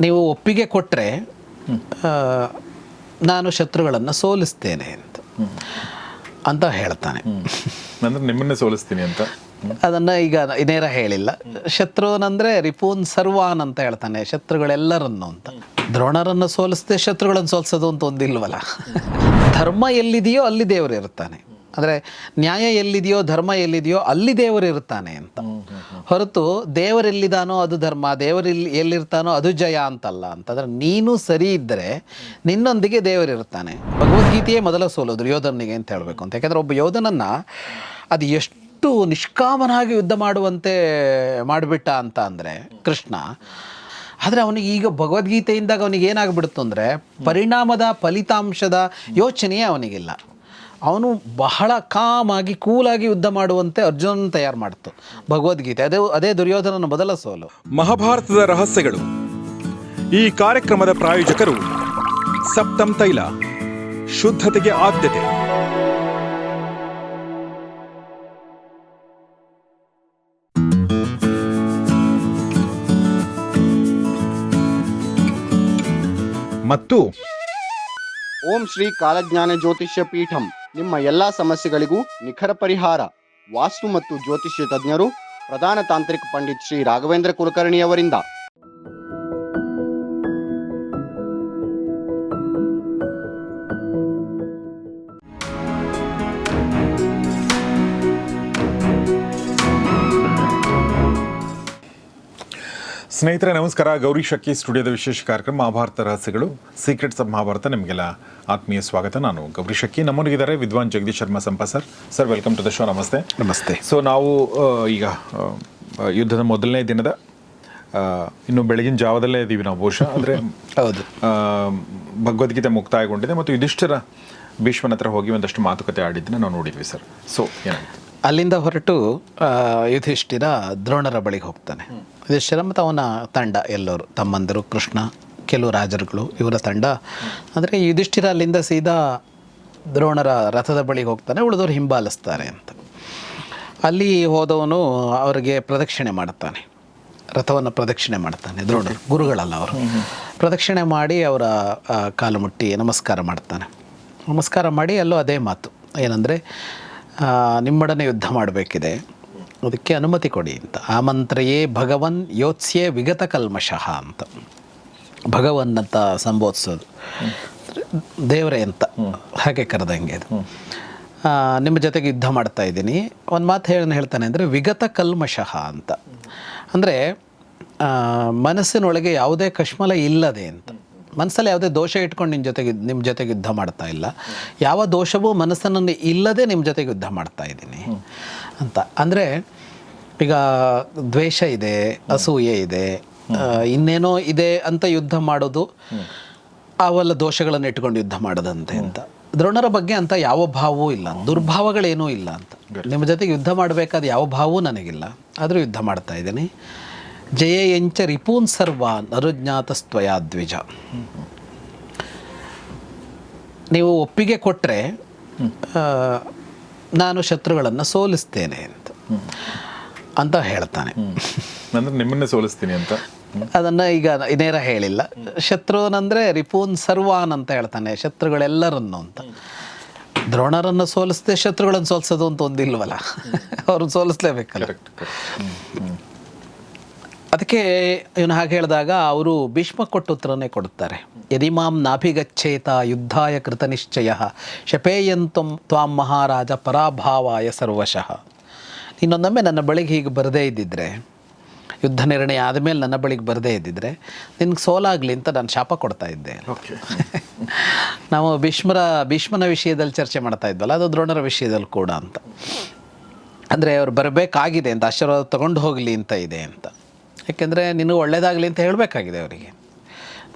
ನೀವು ಒಪ್ಪಿಗೆ ಕೊಟ್ಟರೆ ನಾನು ಶತ್ರುಗಳನ್ನು ಸೋಲಿಸ್ತೇನೆ ಅಂತ. ಅಂತ ಹೇಳ್ತಾನೆ. ನಂತರ ನಿಮ್ಮನ್ನೇ ಸೋಲಿಸ್ತೀನಿ ಅಂತ. ಅದನ್ನು ಈಗ ನೇರ ಹೇಳಿಲ್ಲ. ಶತ್ರುವನಂದ್ರೆ ರಿಪೂನ್ ಸರ್ವಾನ್ ಅಂತ ಹೇಳ್ತಾನೆ ಶತ್ರುಗಳೆಲ್ಲರನ್ನು ಅಂತ. ದ್ರೋಣರನ್ನು ಸೋಲಿಸದೆ ಶತ್ರುಗಳನ್ನು ಸೋಲಿಸೋದು ಅಂತ ಒಂದಿಲ್ವಲ್ಲ? ಧರ್ಮ ಎಲ್ಲಿದೆಯೋ ಅಲ್ಲಿ ದೇವರು ಇರ್ತಾನೆ. ಅಂದರೆ ನ್ಯಾಯ ಎಲ್ಲಿದೆಯೋ ಧರ್ಮ ಎಲ್ಲಿದೆಯೋ ಅಲ್ಲಿ ದೇವರು ಇರ್ತಾನೆ ಅಂತ. ಹೊರತು ದೇವರೆಲ್ಲಿದಾನೋ ಅದು ಧರ್ಮ ದೇವರಿಲ್ಲಿ ಎಲ್ಲಿರ್ತಾನೋ ಅದು ಜಯ ಅಂತಲ್ಲ ಅಂತಂದ್ರೆ ನೀನು ಸರಿ ಇದ್ದರೆ ನಿನ್ನೊಂದಿಗೆ ದೇವರಿರ್ತಾನೆ ಭಗವದ್ಗೀತೆಯೇ ಮೊದಲ ಸೋಲೋದ್ರು ಯೋಧನಿಗೆ ಅಂತ ಹೇಳಬೇಕು ಅಂತ. ಯಾಕಂದರೆ ಒಬ್ಬ ಯೋಧನನ್ನು ಅದು ಎಷ್ಟು ನಿಷ್ಕಾಮನಾಗಿ ಯುದ್ಧ ಮಾಡುವಂತೆ ಮಾಡಿಬಿಟ್ಟ ಅಂತ ಅಂದರೆ ಕೃಷ್ಣ. ಆದರೆ ಅವನಿಗೆ ಈಗ ಭಗವದ್ಗೀತೆಯಿಂದಾಗ ಅವನಿಗೆ ಏನಾಗ್ಬಿಡುತ್ತೆ ಅಂದರೆ ಪರಿಣಾಮದ ಫಲಿತಾಂಶದ ಯೋಚನೆಯೇ ಅವನಿಗಿಲ್ಲ. ಅವನು ಬಹಳ ಕಾಮಾಗಿ ಕೂಲಾಗಿ ಯುದ್ಧ ಮಾಡುವಂತೆ ಅರ್ಜುನನ ತಯಾರು ಮಾಡ್ತು. ಭಗವದ್ಗೀತೆ ಅದೇ ಅದೇ ದುರ್ಯೋಧನನ ಮೊದಲ ಸೋಲು. ಮಹಾಭಾರತದ ರಹಸ್ಯಗಳು. ಈ ಕಾರ್ಯಕ್ರಮದ ಪ್ರಾಯೋಜಕರು ಸಪ್ತಂ ತೈಲ ಶುದ್ಧತೆಗೆ ಆದ್ಯತೆ. ಮತ್ತು ಓಂ ಶ್ರೀ ಕಾಲಜ್ಞಾನ ಜ್ಯೋತಿಷ್ಯ ಪೀಠಂ. ನಿಮ್ಮ ಎಲ್ಲಾ ಸಮಸ್ಯೆಗಳಿಗೂ ನಿಖರ ಪರಿಹಾರ. ವಾಸ್ತು ಮತ್ತು ಜ್ಯೋತಿಷ್ಯ ತಜ್ಞರು, ಪ್ರಧಾನ ತಾಂತ್ರಿಕ ಪಂಡಿತ್ ಶ್ರೀ ರಾಘವೇಂದ್ರ ಕುಲಕರ್ಣಿ ಸ್ನೇಹಿತರೆ ನಮಸ್ಕಾರ. ಗೌರಿ ಶಕ್ಕಿ ಸ್ಟುಡಿಯೋದ ವಿಶೇಷ ಕಾರ್ಯಕ್ರಮ ಮಹಾಭಾರತ ರಹಸ್ಯಗಳು. ಸೀಕ್ರೆಟ್ಸ್ ಆಫ್ ಮಹಾಭಾರತ ನಿಮಗೆಲ್ಲ ಆತ್ಮೀಯ ಸ್ವಾಗತ. ನಾನು ಗೌರಿ ಶಕ್ಕಿ ನಮ್ಮೊಂದಿಗಿದ್ದಾರೆ ವಿದ್ವಾನ್ Jagadish Sharma Sampa sir. Sir welcome to the show ನಮಸ್ತೆ. ನಮಸ್ತೆ. ಸೊ ನಾವು ಈಗ ಯುದ್ಧದ ಮೊದಲನೇ ದಿನದ ಇನ್ನು ಬೆಳಗಿನ ಜಾವದಲ್ಲೇ ಇದ್ದೀವಿ ನಾವು ಬಹುಶಃ. ಅಂದರೆ ಹೌದು. ಭಗವದ್ಗೀತೆ ಮುಕ್ತಾಯಗೊಂಡಿದೆ ಮತ್ತು ಯುಧಿಷ್ಠರ ಭೀಷ್ಮನ ಹತ್ರ ಹೋಗಿ ಒಂದಷ್ಟು ಮಾತುಕತೆ ಆಡಿದ್ದನ್ನ ನಾವು ನೋಡಿದ್ವಿ ಸರ್ ಸೊ ಏನಾಯ್ತು? ಅಲ್ಲಿಂದ ಹೊರಟು ಯುಧಿಷ್ಠಿರ ದ್ರೋಣರ ಬಳಿಗೆ ಹೋಗ್ತಾನೆ. ಅವನ ತಂಡ ಎಲ್ಲರೂ ತಮ್ಮಂದಿರು ಕೃಷ್ಣ ಕೆಲವು ರಾಜರುಗಳು ಇವರ ತಂಡ. ಅಂದರೆ ಯುಧಿಷ್ಠಿರ ಅಲ್ಲಿಂದ ಸೀದಾ ದ್ರೋಣರ ರಥದ ಬಳಿಗೆ ಹೋಗ್ತಾನೆ ಉಳಿದವರು ಹಿಂಬಾಲಿಸ್ತಾರೆ ಅಂತ. ಅಲ್ಲಿ ಹೋದವನು ಅವರಿಗೆ ಪ್ರದಕ್ಷಿಣೆ ಮಾಡುತ್ತಾನೆ. ರಥವನ್ನು ಪ್ರದಕ್ಷಿಣೆ ಮಾಡ್ತಾನೆ ದ್ರೋಣರು ಗುರುಗಳಲ್ಲ ಅವರು. ಪ್ರದಕ್ಷಿಣೆ ಮಾಡಿ ಅವರ ಕಾಲು ಮುಟ್ಟಿ ನಮಸ್ಕಾರ ಮಾಡ್ತಾನೆ. ನಮಸ್ಕಾರ ಮಾಡಿ ಅಲ್ಲೂ ಅದೇ ಮಾತು. ಏನಂದರೆ ನಿಮ್ಮೊಡನೆ ಯುದ್ಧ ಮಾಡಬೇಕಿದೆ. ಅದಕ್ಕೆ ಅನುಮತಿ ಕೊಡಿ ಅಂತ. ಆಮಂತ್ರಯೇ ಭಗವನ್ ಯೋತ್ಸ್ಯೆ ವಿಗತ ಕಲ್ಮಶಃ ಅಂತ. ಭಗವನ್ ಅಂತ ಸಂಬೋಧಿಸೋದು. ದೇವರೇ ಅಂತ. ಹಾಗೆ ಕರೆದಂಗೆ ಅದು ಆ, ನಿಮ್ಮ ಜೊತೆಗೆ ಯುದ್ಧ ಮಾಡ್ತಾ ಇದ್ದೀನಿ. ಒಂದು ಮಾತು ಹೇಳ ಹೇಳ್ತಾನೆ ಅಂದರೆ ವಿಗತ ಕಲ್ಮಶಃ ಅಂತ. ಅಂದರೆ ಮನಸ್ಸಿನೊಳಗೆ ಯಾವುದೇ ಕಶ್ಮಲ ಇಲ್ಲದೆ ಅಂತ. ಮನಸ್ಸಲ್ಲಿ ಯಾವುದೇ ದೋಷ ಇಟ್ಕೊಂಡು ನಿಮ್ಮ ಜೊತೆಗೆ ನಿಮ್ಮ ಜೊತೆಗೆ ಯುದ್ಧ ಮಾಡ್ತಾ ಇಲ್ಲ. ಯಾವ ದೋಷವೂ ಮನಸ್ಸನ್ನು ಇಲ್ಲದೆ ನಿಮ್ಮ ಜೊತೆಗೆ ಯುದ್ಧ ಮಾಡ್ತಾ ಇದ್ದೀನಿ. ಅಂತ. ಅಂದರೆ ಈಗ ದ್ವೇಷ ಇದೆ ಅಸೂಯೆ ಇದೆ ಇನ್ನೇನೋ ಇದೆ ಅಂತ ಯುದ್ಧ ಮಾಡೋದು ಅವೆಲ್ಲ ದೋಷಗಳನ್ನು ಇಟ್ಕೊಂಡು ಯುದ್ಧ ಮಾಡದಂತೆ ಅಂತ. ದ್ರೋಣರ ಬಗ್ಗೆ ಅಂತ ಯಾವ ಭಾವವೂ ಇಲ್ಲ ದುರ್ಭಾವಗಳೇನೂ ಇಲ್ಲ ಅಂತ. ನಿಮ್ಮ ಜೊತೆಗೆ ಯುದ್ಧ ಮಾಡಬೇಕಾದ ಯಾವ ಭಾವವೂ ನನಗಿಲ್ಲ ಆದರೂ ಯುದ್ಧ ಮಾಡ್ತಾ ಇದ್ದೀನಿ. ಜಯ ಎಂಚ ರಿಪೂನ್ ಸರ್ವಾನ್ ಅರುಜ್ಞಾತಸ್ತ್ವಯ ದ್ವಿಜ. ನೀವು ಒಪ್ಪಿಗೆ ಕೊಟ್ಟರೆ ನಾನು ಶತ್ರುಗಳನ್ನು ಸೋಲಿಸ್ತೇನೆ ಅಂತ. ಅಂತ ಹೇಳ್ತಾನೆ. ನಿಮ್ಮನ್ನೇ ಸೋಲಿಸ್ತೀನಿ ಅಂತ. ಅದನ್ನು ಈಗ ನೇರ ಹೇಳಿಲ್ಲ. ಶತ್ರುವನಂದ್ರೆ ರಿಪೂನ್ ಸರ್ವಾನ್ ಅಂತ ಹೇಳ್ತಾನೆ ಶತ್ರುಗಳೆಲ್ಲರನ್ನು ಅಂತ. ದ್ರೋಣರನ್ನು ಸೋಲಿಸದೆ ಶತ್ರುಗಳನ್ನು ಸೋಲಿಸೋದು ಅಂತ ಒಂದಿಲ್ವಲ್ಲ? ಅವ್ರನ್ನ ಸೋಲಿಸ್ಲೇಬೇಕಲ್ಲ? ಕರೆಕ್ಟ್ ಅದಕ್ಕೆ ಇವನು ಹಾಗೆ ಹೇಳಿದಾಗ ಅವರು ಭೀಷ್ಮ ಕೊಟ್ಟು ಉತ್ತರನೇ ಕೊಡುತ್ತಾರೆ. ಯದಿಮಾಂ ನಾಭಿಗಚ್ಚೇತ ಯುದ್ಧಾಯ ಕೃತ ನಿಶ್ಚಯ ಶಪೇಯಂತಂ ತ್ವಾಂ ಮಹಾರಾಜ ಪರಾಭಾವಾಯ ಸರ್ವಶಃ. ಇನ್ನೊಂದೊಮ್ಮೆ ನನ್ನ ಬಳಿಗೆ ಹೀಗೆ ಬರದೇ ಇದ್ದಿದ್ರೆ ಯುದ್ಧ ನಿರ್ಣಯ ಆದಮೇಲೆ ನನ್ನ ಬಳಿಗೆ ಬರದೇ ಇದ್ದಿದ್ರೆ ನಿನಗೆ ಸೋಲಾಗಲಿ ಅಂತ ನಾನು ಶಾಪ ಕೊಡ್ತಾ ಇದ್ದೆ. ಓಕೆ. ನಾವು ಭೀಷ್ಮರ ಭೀಷ್ಮನ ವಿಷಯದಲ್ಲಿ ಚರ್ಚೆ ಮಾಡ್ತಾ ಇದ್ವಲ್ಲ ಅದು ದ್ರೋಣರ ವಿಷಯದಲ್ಲಿ ಕೂಡ ಅಂತ. ಅಂದರೆ ಅವ್ರು ಬರಬೇಕಾಗಿದೆ ಅಂತ ಆಶೀರ್ವಾದ ತಗೊಂಡು ಹೋಗಲಿ ಅಂತ ಇದೆ ಅಂತ. ಯಾಕೆಂದರೆ ನಿನಗೆ ಒಳ್ಳೇದಾಗಲಿ ಅಂತ ಹೇಳಬೇಕಾಗಿದೆ ಅವರಿಗೆ.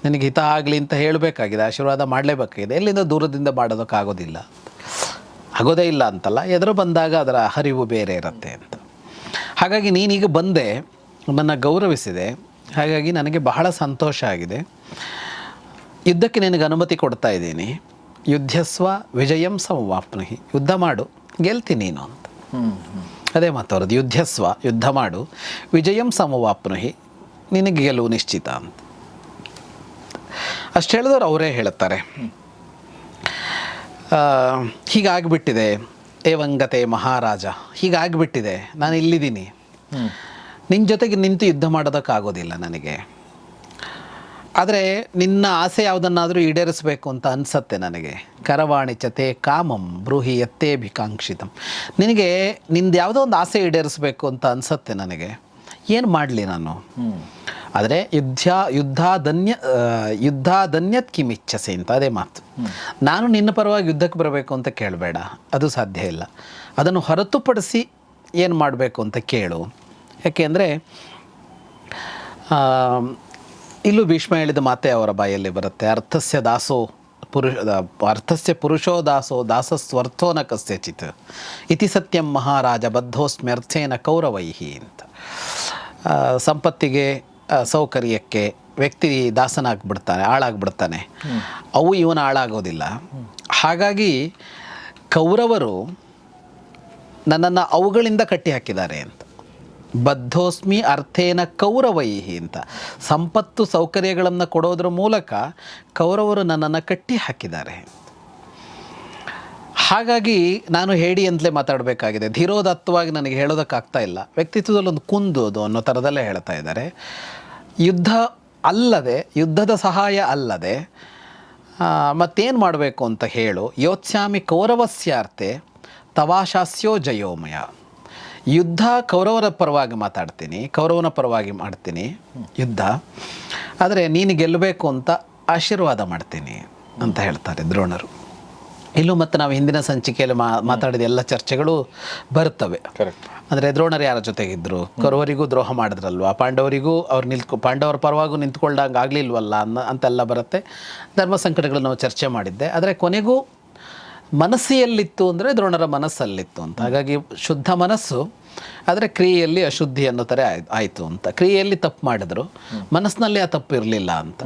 ನಿನಗೆ ಹಿತ ಆಗಲಿ ಅಂತ ಹೇಳಬೇಕಾಗಿದೆ, ಆಶೀರ್ವಾದ ಮಾಡಲೇಬೇಕಾಗಿದೆ. ಎಲ್ಲಿಂದ ದೂರದಿಂದ ಮಾಡೋದಕ್ಕಾಗೋದಿಲ್ಲ. ಆಗೋದೇ ಇಲ್ಲ ಅಂತಲ್ಲ, ಎದುರು ಬಂದಾಗ ಅದರ ಹರಿವು ಬೇರೆ ಇರುತ್ತೆ ಅಂತ. ಹಾಗಾಗಿ ನೀನೀಗ ಬಂದೆ, ನನ್ನ ಗೌರವಿಸಿದೆ. ಹಾಗಾಗಿ ನನಗೆ ಬಹಳ ಸಂತೋಷ ಆಗಿದೆ. ಯುದ್ಧಕ್ಕೆ ನಿನಗೆ ಅನುಮತಿ ಕೊಡ್ತಾ ಇದ್ದೀನಿ. ಯುದ್ಧಸ್ವ ವಿಜಯಂ ಸಂವಾಪ್ನಿ ಯುದ್ಧ ಮಾಡು ಗೆಲ್ತೀನಿ ನೀನು ಅಂತ. ಅದೇ ಮಾತಾಡೋದು ಅವ್ರದ್ದು ಯುದ್ಧಸ್ವ ಯುದ್ಧ ಮಾಡು ವಿಜಯಂ ಸಮವಾಪ್ನುಹಿ ನಿನಗೆ ಗೆಲುವು ನಿಶ್ಚಿತ ಅಂತ. ಅಷ್ಟು ಹೇಳಿದವರು ಅವರೇ ಹೇಳುತ್ತಾರೆ. ಹೀಗಾಗಿಬಿಟ್ಟಿದೆ ಹೀಗಾಗ್ಬಿಟ್ಟಿದೆ ಏವಂಗತೆ ಮಹಾರಾಜ ಹೀಗಾಗಿಬಿಟ್ಟಿದೆ ನಾನು ಇಲ್ಲಿದ್ದೀನಿ ನಿನ್ನ ಜೊತೆಗೆ ನಿಂತು ಯುದ್ಧ ಮಾಡೋದಕ್ಕಾಗೋದಿಲ್ಲ ನನಗೆ. ಆದರೆ ನಿನ್ನ ಆಸೆ ಯಾವುದನ್ನಾದರೂ ಈಡೇರಿಸಬೇಕು ಅಂತ ಅನಿಸತ್ತೆ ನನಗೆ. ಕರವಾಣಿಚತೆ ಕಾಮಂ ಬ್ರೂಹಿ ಯತ್ತೇಭಿಕಾಂಕ್ಷಿತಂ. ನಿನಗೆ ನಿಂದು ಯಾವುದೋ ಒಂದು ಆಸೆ ಈಡೇರಿಸಬೇಕು ಅಂತ ಅನಿಸತ್ತೆ ನನಗೆ. ಏನು ಮಾಡಲಿ ನಾನು? ಆದರೆ ಯುದ್ಧ ಯುದ್ಧ ಧನ್ಯ ಯುದ್ಧ ಧನ್ಯತ್ ಕಿಮಿಚ್ಛಸೆ ಅಂತ ಅದೇ ಮಾತು. ನಾನು ನಿನ್ನ ಪರವಾಗಿ ಯುದ್ಧಕ್ಕೆ ಬರಬೇಕು ಅಂತ ಕೇಳಬೇಡ. ಅದು ಸಾಧ್ಯ ಇಲ್ಲ. ಅದನ್ನು ಹೊರತುಪಡಿಸಿ ಏನು ಮಾಡಬೇಕು ಅಂತ ಕೇಳು. ಯಾಕೆಂದರೆ ಇಲ್ಲೂ ಭೀಷ್ಮ ಹೇಳಿದ ಮಾತೆ ಅವರ ಬಾಯಲ್ಲಿ ಬರುತ್ತೆ. ಅರ್ಥಸ್ಯ ದಾಸೋ ಪುರುಷ ಅರ್ಥಸ್ಯ ಪುರುಷೋ ದಾಸೋ ದಾಸಸ್ವರ್ಥೋ ನ ಕಸ್ಯಚಿತ್ ಇತಿ ಸತ್ಯಂ ಮಹಾರಾಜ ಬದ್ಧೋಸ್ಮ್ಯರ್ಥೇನ ಕೌರವೈಹಿ ಅಂತ. ಸಂಪತ್ತಿಗೆ ಸೌಕರ್ಯಕ್ಕೆ ವ್ಯಕ್ತಿ ದಾಸನಾಗ್ಬಿಡ್ತಾನೆ ಹಾಳಾಗ್ಬಿಡ್ತಾನೆ ಅವು ಇವನ ಹಾಳಾಗೋದಿಲ್ಲ ಹಾಗಾಗಿ ಕೌರವರು ನನ್ನನ್ನು ಅವುಗಳಿಂದ ಕಟ್ಟಿ ಹಾಕಿದ್ದಾರೆ ಅಂತ. ಬದ್ಧೋಸ್ಮಿ ಅರ್ಥೇನ ಕೌರವೈಹಿ ಅಂತ. ಸಂಪತ್ತು ಸೌಕರ್ಯಗಳನ್ನು ಕೊಡೋದ್ರ ಮೂಲಕ ಕೌರವರು ನನ್ನನ್ನು ಕಟ್ಟಿ ಹಾಕಿದ್ದಾರೆ. ಹಾಗಾಗಿ ನಾನು ಹೇಳಿ ಅಂತಲೇ ಮಾತಾಡಬೇಕಾಗಿದೆ. ಧೀರೋದತ್ತವಾಗಿ ನನಗೆ ಹೇಳೋದಕ್ಕಾಗ್ತಾ ಇಲ್ಲ. ವ್ಯಕ್ತಿತ್ವದಲ್ಲಿ ಒಂದು ಅದು ಅನ್ನೋ ಥರದಲ್ಲೇ ಹೇಳ್ತಾ ಇದ್ದಾರೆ. ಯುದ್ಧ ಅಲ್ಲದೆ, ಯುದ್ಧದ ಸಹಾಯ ಅಲ್ಲದೆ ಮತ್ತೇನು ಮಾಡಬೇಕು ಅಂತ ಹೇಳು? ಯೋತ್ಸ್ಯಾಮಿ ಕೌರವಸ್ಯಾರ್ಥೆ ತವಾಶಾಸ್ಯೋ ಜಯೋಮಯ. ಯುದ್ಧ ಕೌರವರ ಪರವಾಗಿ ಮಾತಾಡ್ತೀನಿ ಕೌರವನ ಪರವಾಗಿ ಮಾಡ್ತೀನಿ ಯುದ್ಧ. ಆದರೆ ನೀನು ಗೆಲ್ಲಬೇಕು ಅಂತ ಆಶೀರ್ವಾದ ಮಾಡ್ತೀನಿ ಅಂತ ಹೇಳ್ತಾರೆ ದ್ರೋಣರು. ಇಲ್ಲೂ ಮತ್ತು ನಾವು ಹಿಂದಿನ ಸಂಚಿಕೆಯಲ್ಲಿ ಮಾ ಮಾತಾಡಿದ ಎಲ್ಲ ಚರ್ಚೆಗಳು ಬರ್ತವೆ ಕರೆಕ್ಟ್ ಅಂದರೆ ದ್ರೋಣರು ಯಾರ ಜೊತೆಗಿದ್ದರು ಕೌರವರಿಗೂ ದ್ರೋಹ ಮಾಡಿದ್ರಲ್ವಾ? ಪಾಂಡವರಿಗೂ ಅವ್ರು ನಿಂತ್ಕೊ ಪಾಂಡವರ ಪರವಾಗೂ ನಿಂತ್ಕೊಂಡಂಗೆ ಆಗಲಿಲ್ವಲ್ಲ ಅನ್ನೋ ಅಂತೆಲ್ಲ ಬರುತ್ತೆ. ಧರ್ಮ ಸಂಕಟಗಳು ನಾವು ಚರ್ಚೆ ಮಾಡಿದ್ದೆ. ಆದರೆ ಕೊನೆಗೂ ಮನಸ್ಸು ಎಲ್ಲಿತ್ತು ಅಂದರೆ ದ್ರೋಣರ ಮನಸ್ಸಲ್ಲಿತ್ತು ಅಂತ. ಹಾಗಾಗಿ ಶುದ್ಧ ಮನಸ್ಸು, ಆದರೆ ಕ್ರಿಯೆಯಲ್ಲಿ ಅಶುದ್ಧಿ ಅನ್ನೋ ಥರ ಆಯಿತು ಅಂತ. ಕ್ರಿಯೆಯಲ್ಲಿ ತಪ್ಪು ಮಾಡಿದ್ರು. ಮನಸ್ಸಿನಲ್ಲಿ ಆ ತಪ್ಪು ಇರಲಿಲ್ಲ ಅಂತ.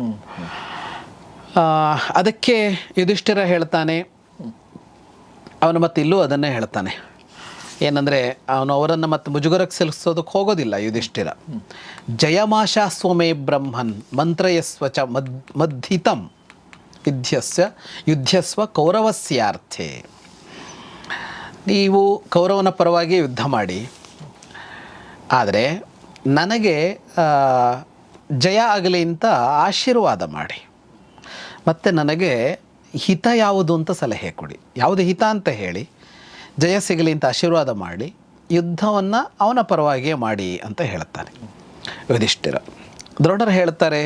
ಅದಕ್ಕೆ ಯುಧಿಷ್ಠಿರ ಹೇಳ್ತಾನೆ, ಅವನು ಮತ್ತೆ ಇಲ್ಲೂ ಅದನ್ನೇ ಹೇಳ್ತಾನೆ. ಏನಂದರೆ ಅವನು ಅವರನ್ನು ಮತ್ತೆ ಮುಜುಗರಕ್ಕೆ ಸಲ್ಲಿಸೋದಕ್ಕೆ ಹೋಗೋದಿಲ್ಲ ಯುಧಿಷ್ಠಿರ. ಜಯಮಾಶಾಸ್ವಮೇ ಬ್ರಹ್ಮನ್ ಮಂತ್ರಯಸ್ವಚ ಮದ್, ಮದ್ಧಿತಂ. ಯುದ್ಧಸ್ಯ, ಯುದ್ಧಸ್ವ ಕೌರವಸ್ಯಾರ್ಥೆ. ನೀವು ಕೌರವನ ಪರವಾಗಿ ಯುದ್ಧ ಮಾಡಿ. ಆದರೆ ನನಗೆ ಜಯ ಆಗಲಿ ಅಂತ ಆಶೀರ್ವಾದ ಮಾಡಿ. ಮತ್ತು ನನಗೆ ಹಿತ ಯಾವುದು ಅಂತ ಸಲಹೆ ಕೊಡಿ. ಯಾವುದು ಹಿತ ಅಂತ ಹೇಳಿ, ಜಯ ಸಿಗಲಿ ಅಂತ ಆಶೀರ್ವಾದ ಮಾಡಿ, ಯುದ್ಧವನ್ನು ಅವನ ಪರವಾಗಿಯೇ ಮಾಡಿ ಅಂತ ಹೇಳ್ತಾನೆ ಯುಧಿಷ್ಠಿರ. ದ್ರೋಣರು ಹೇಳ್ತಾರೆ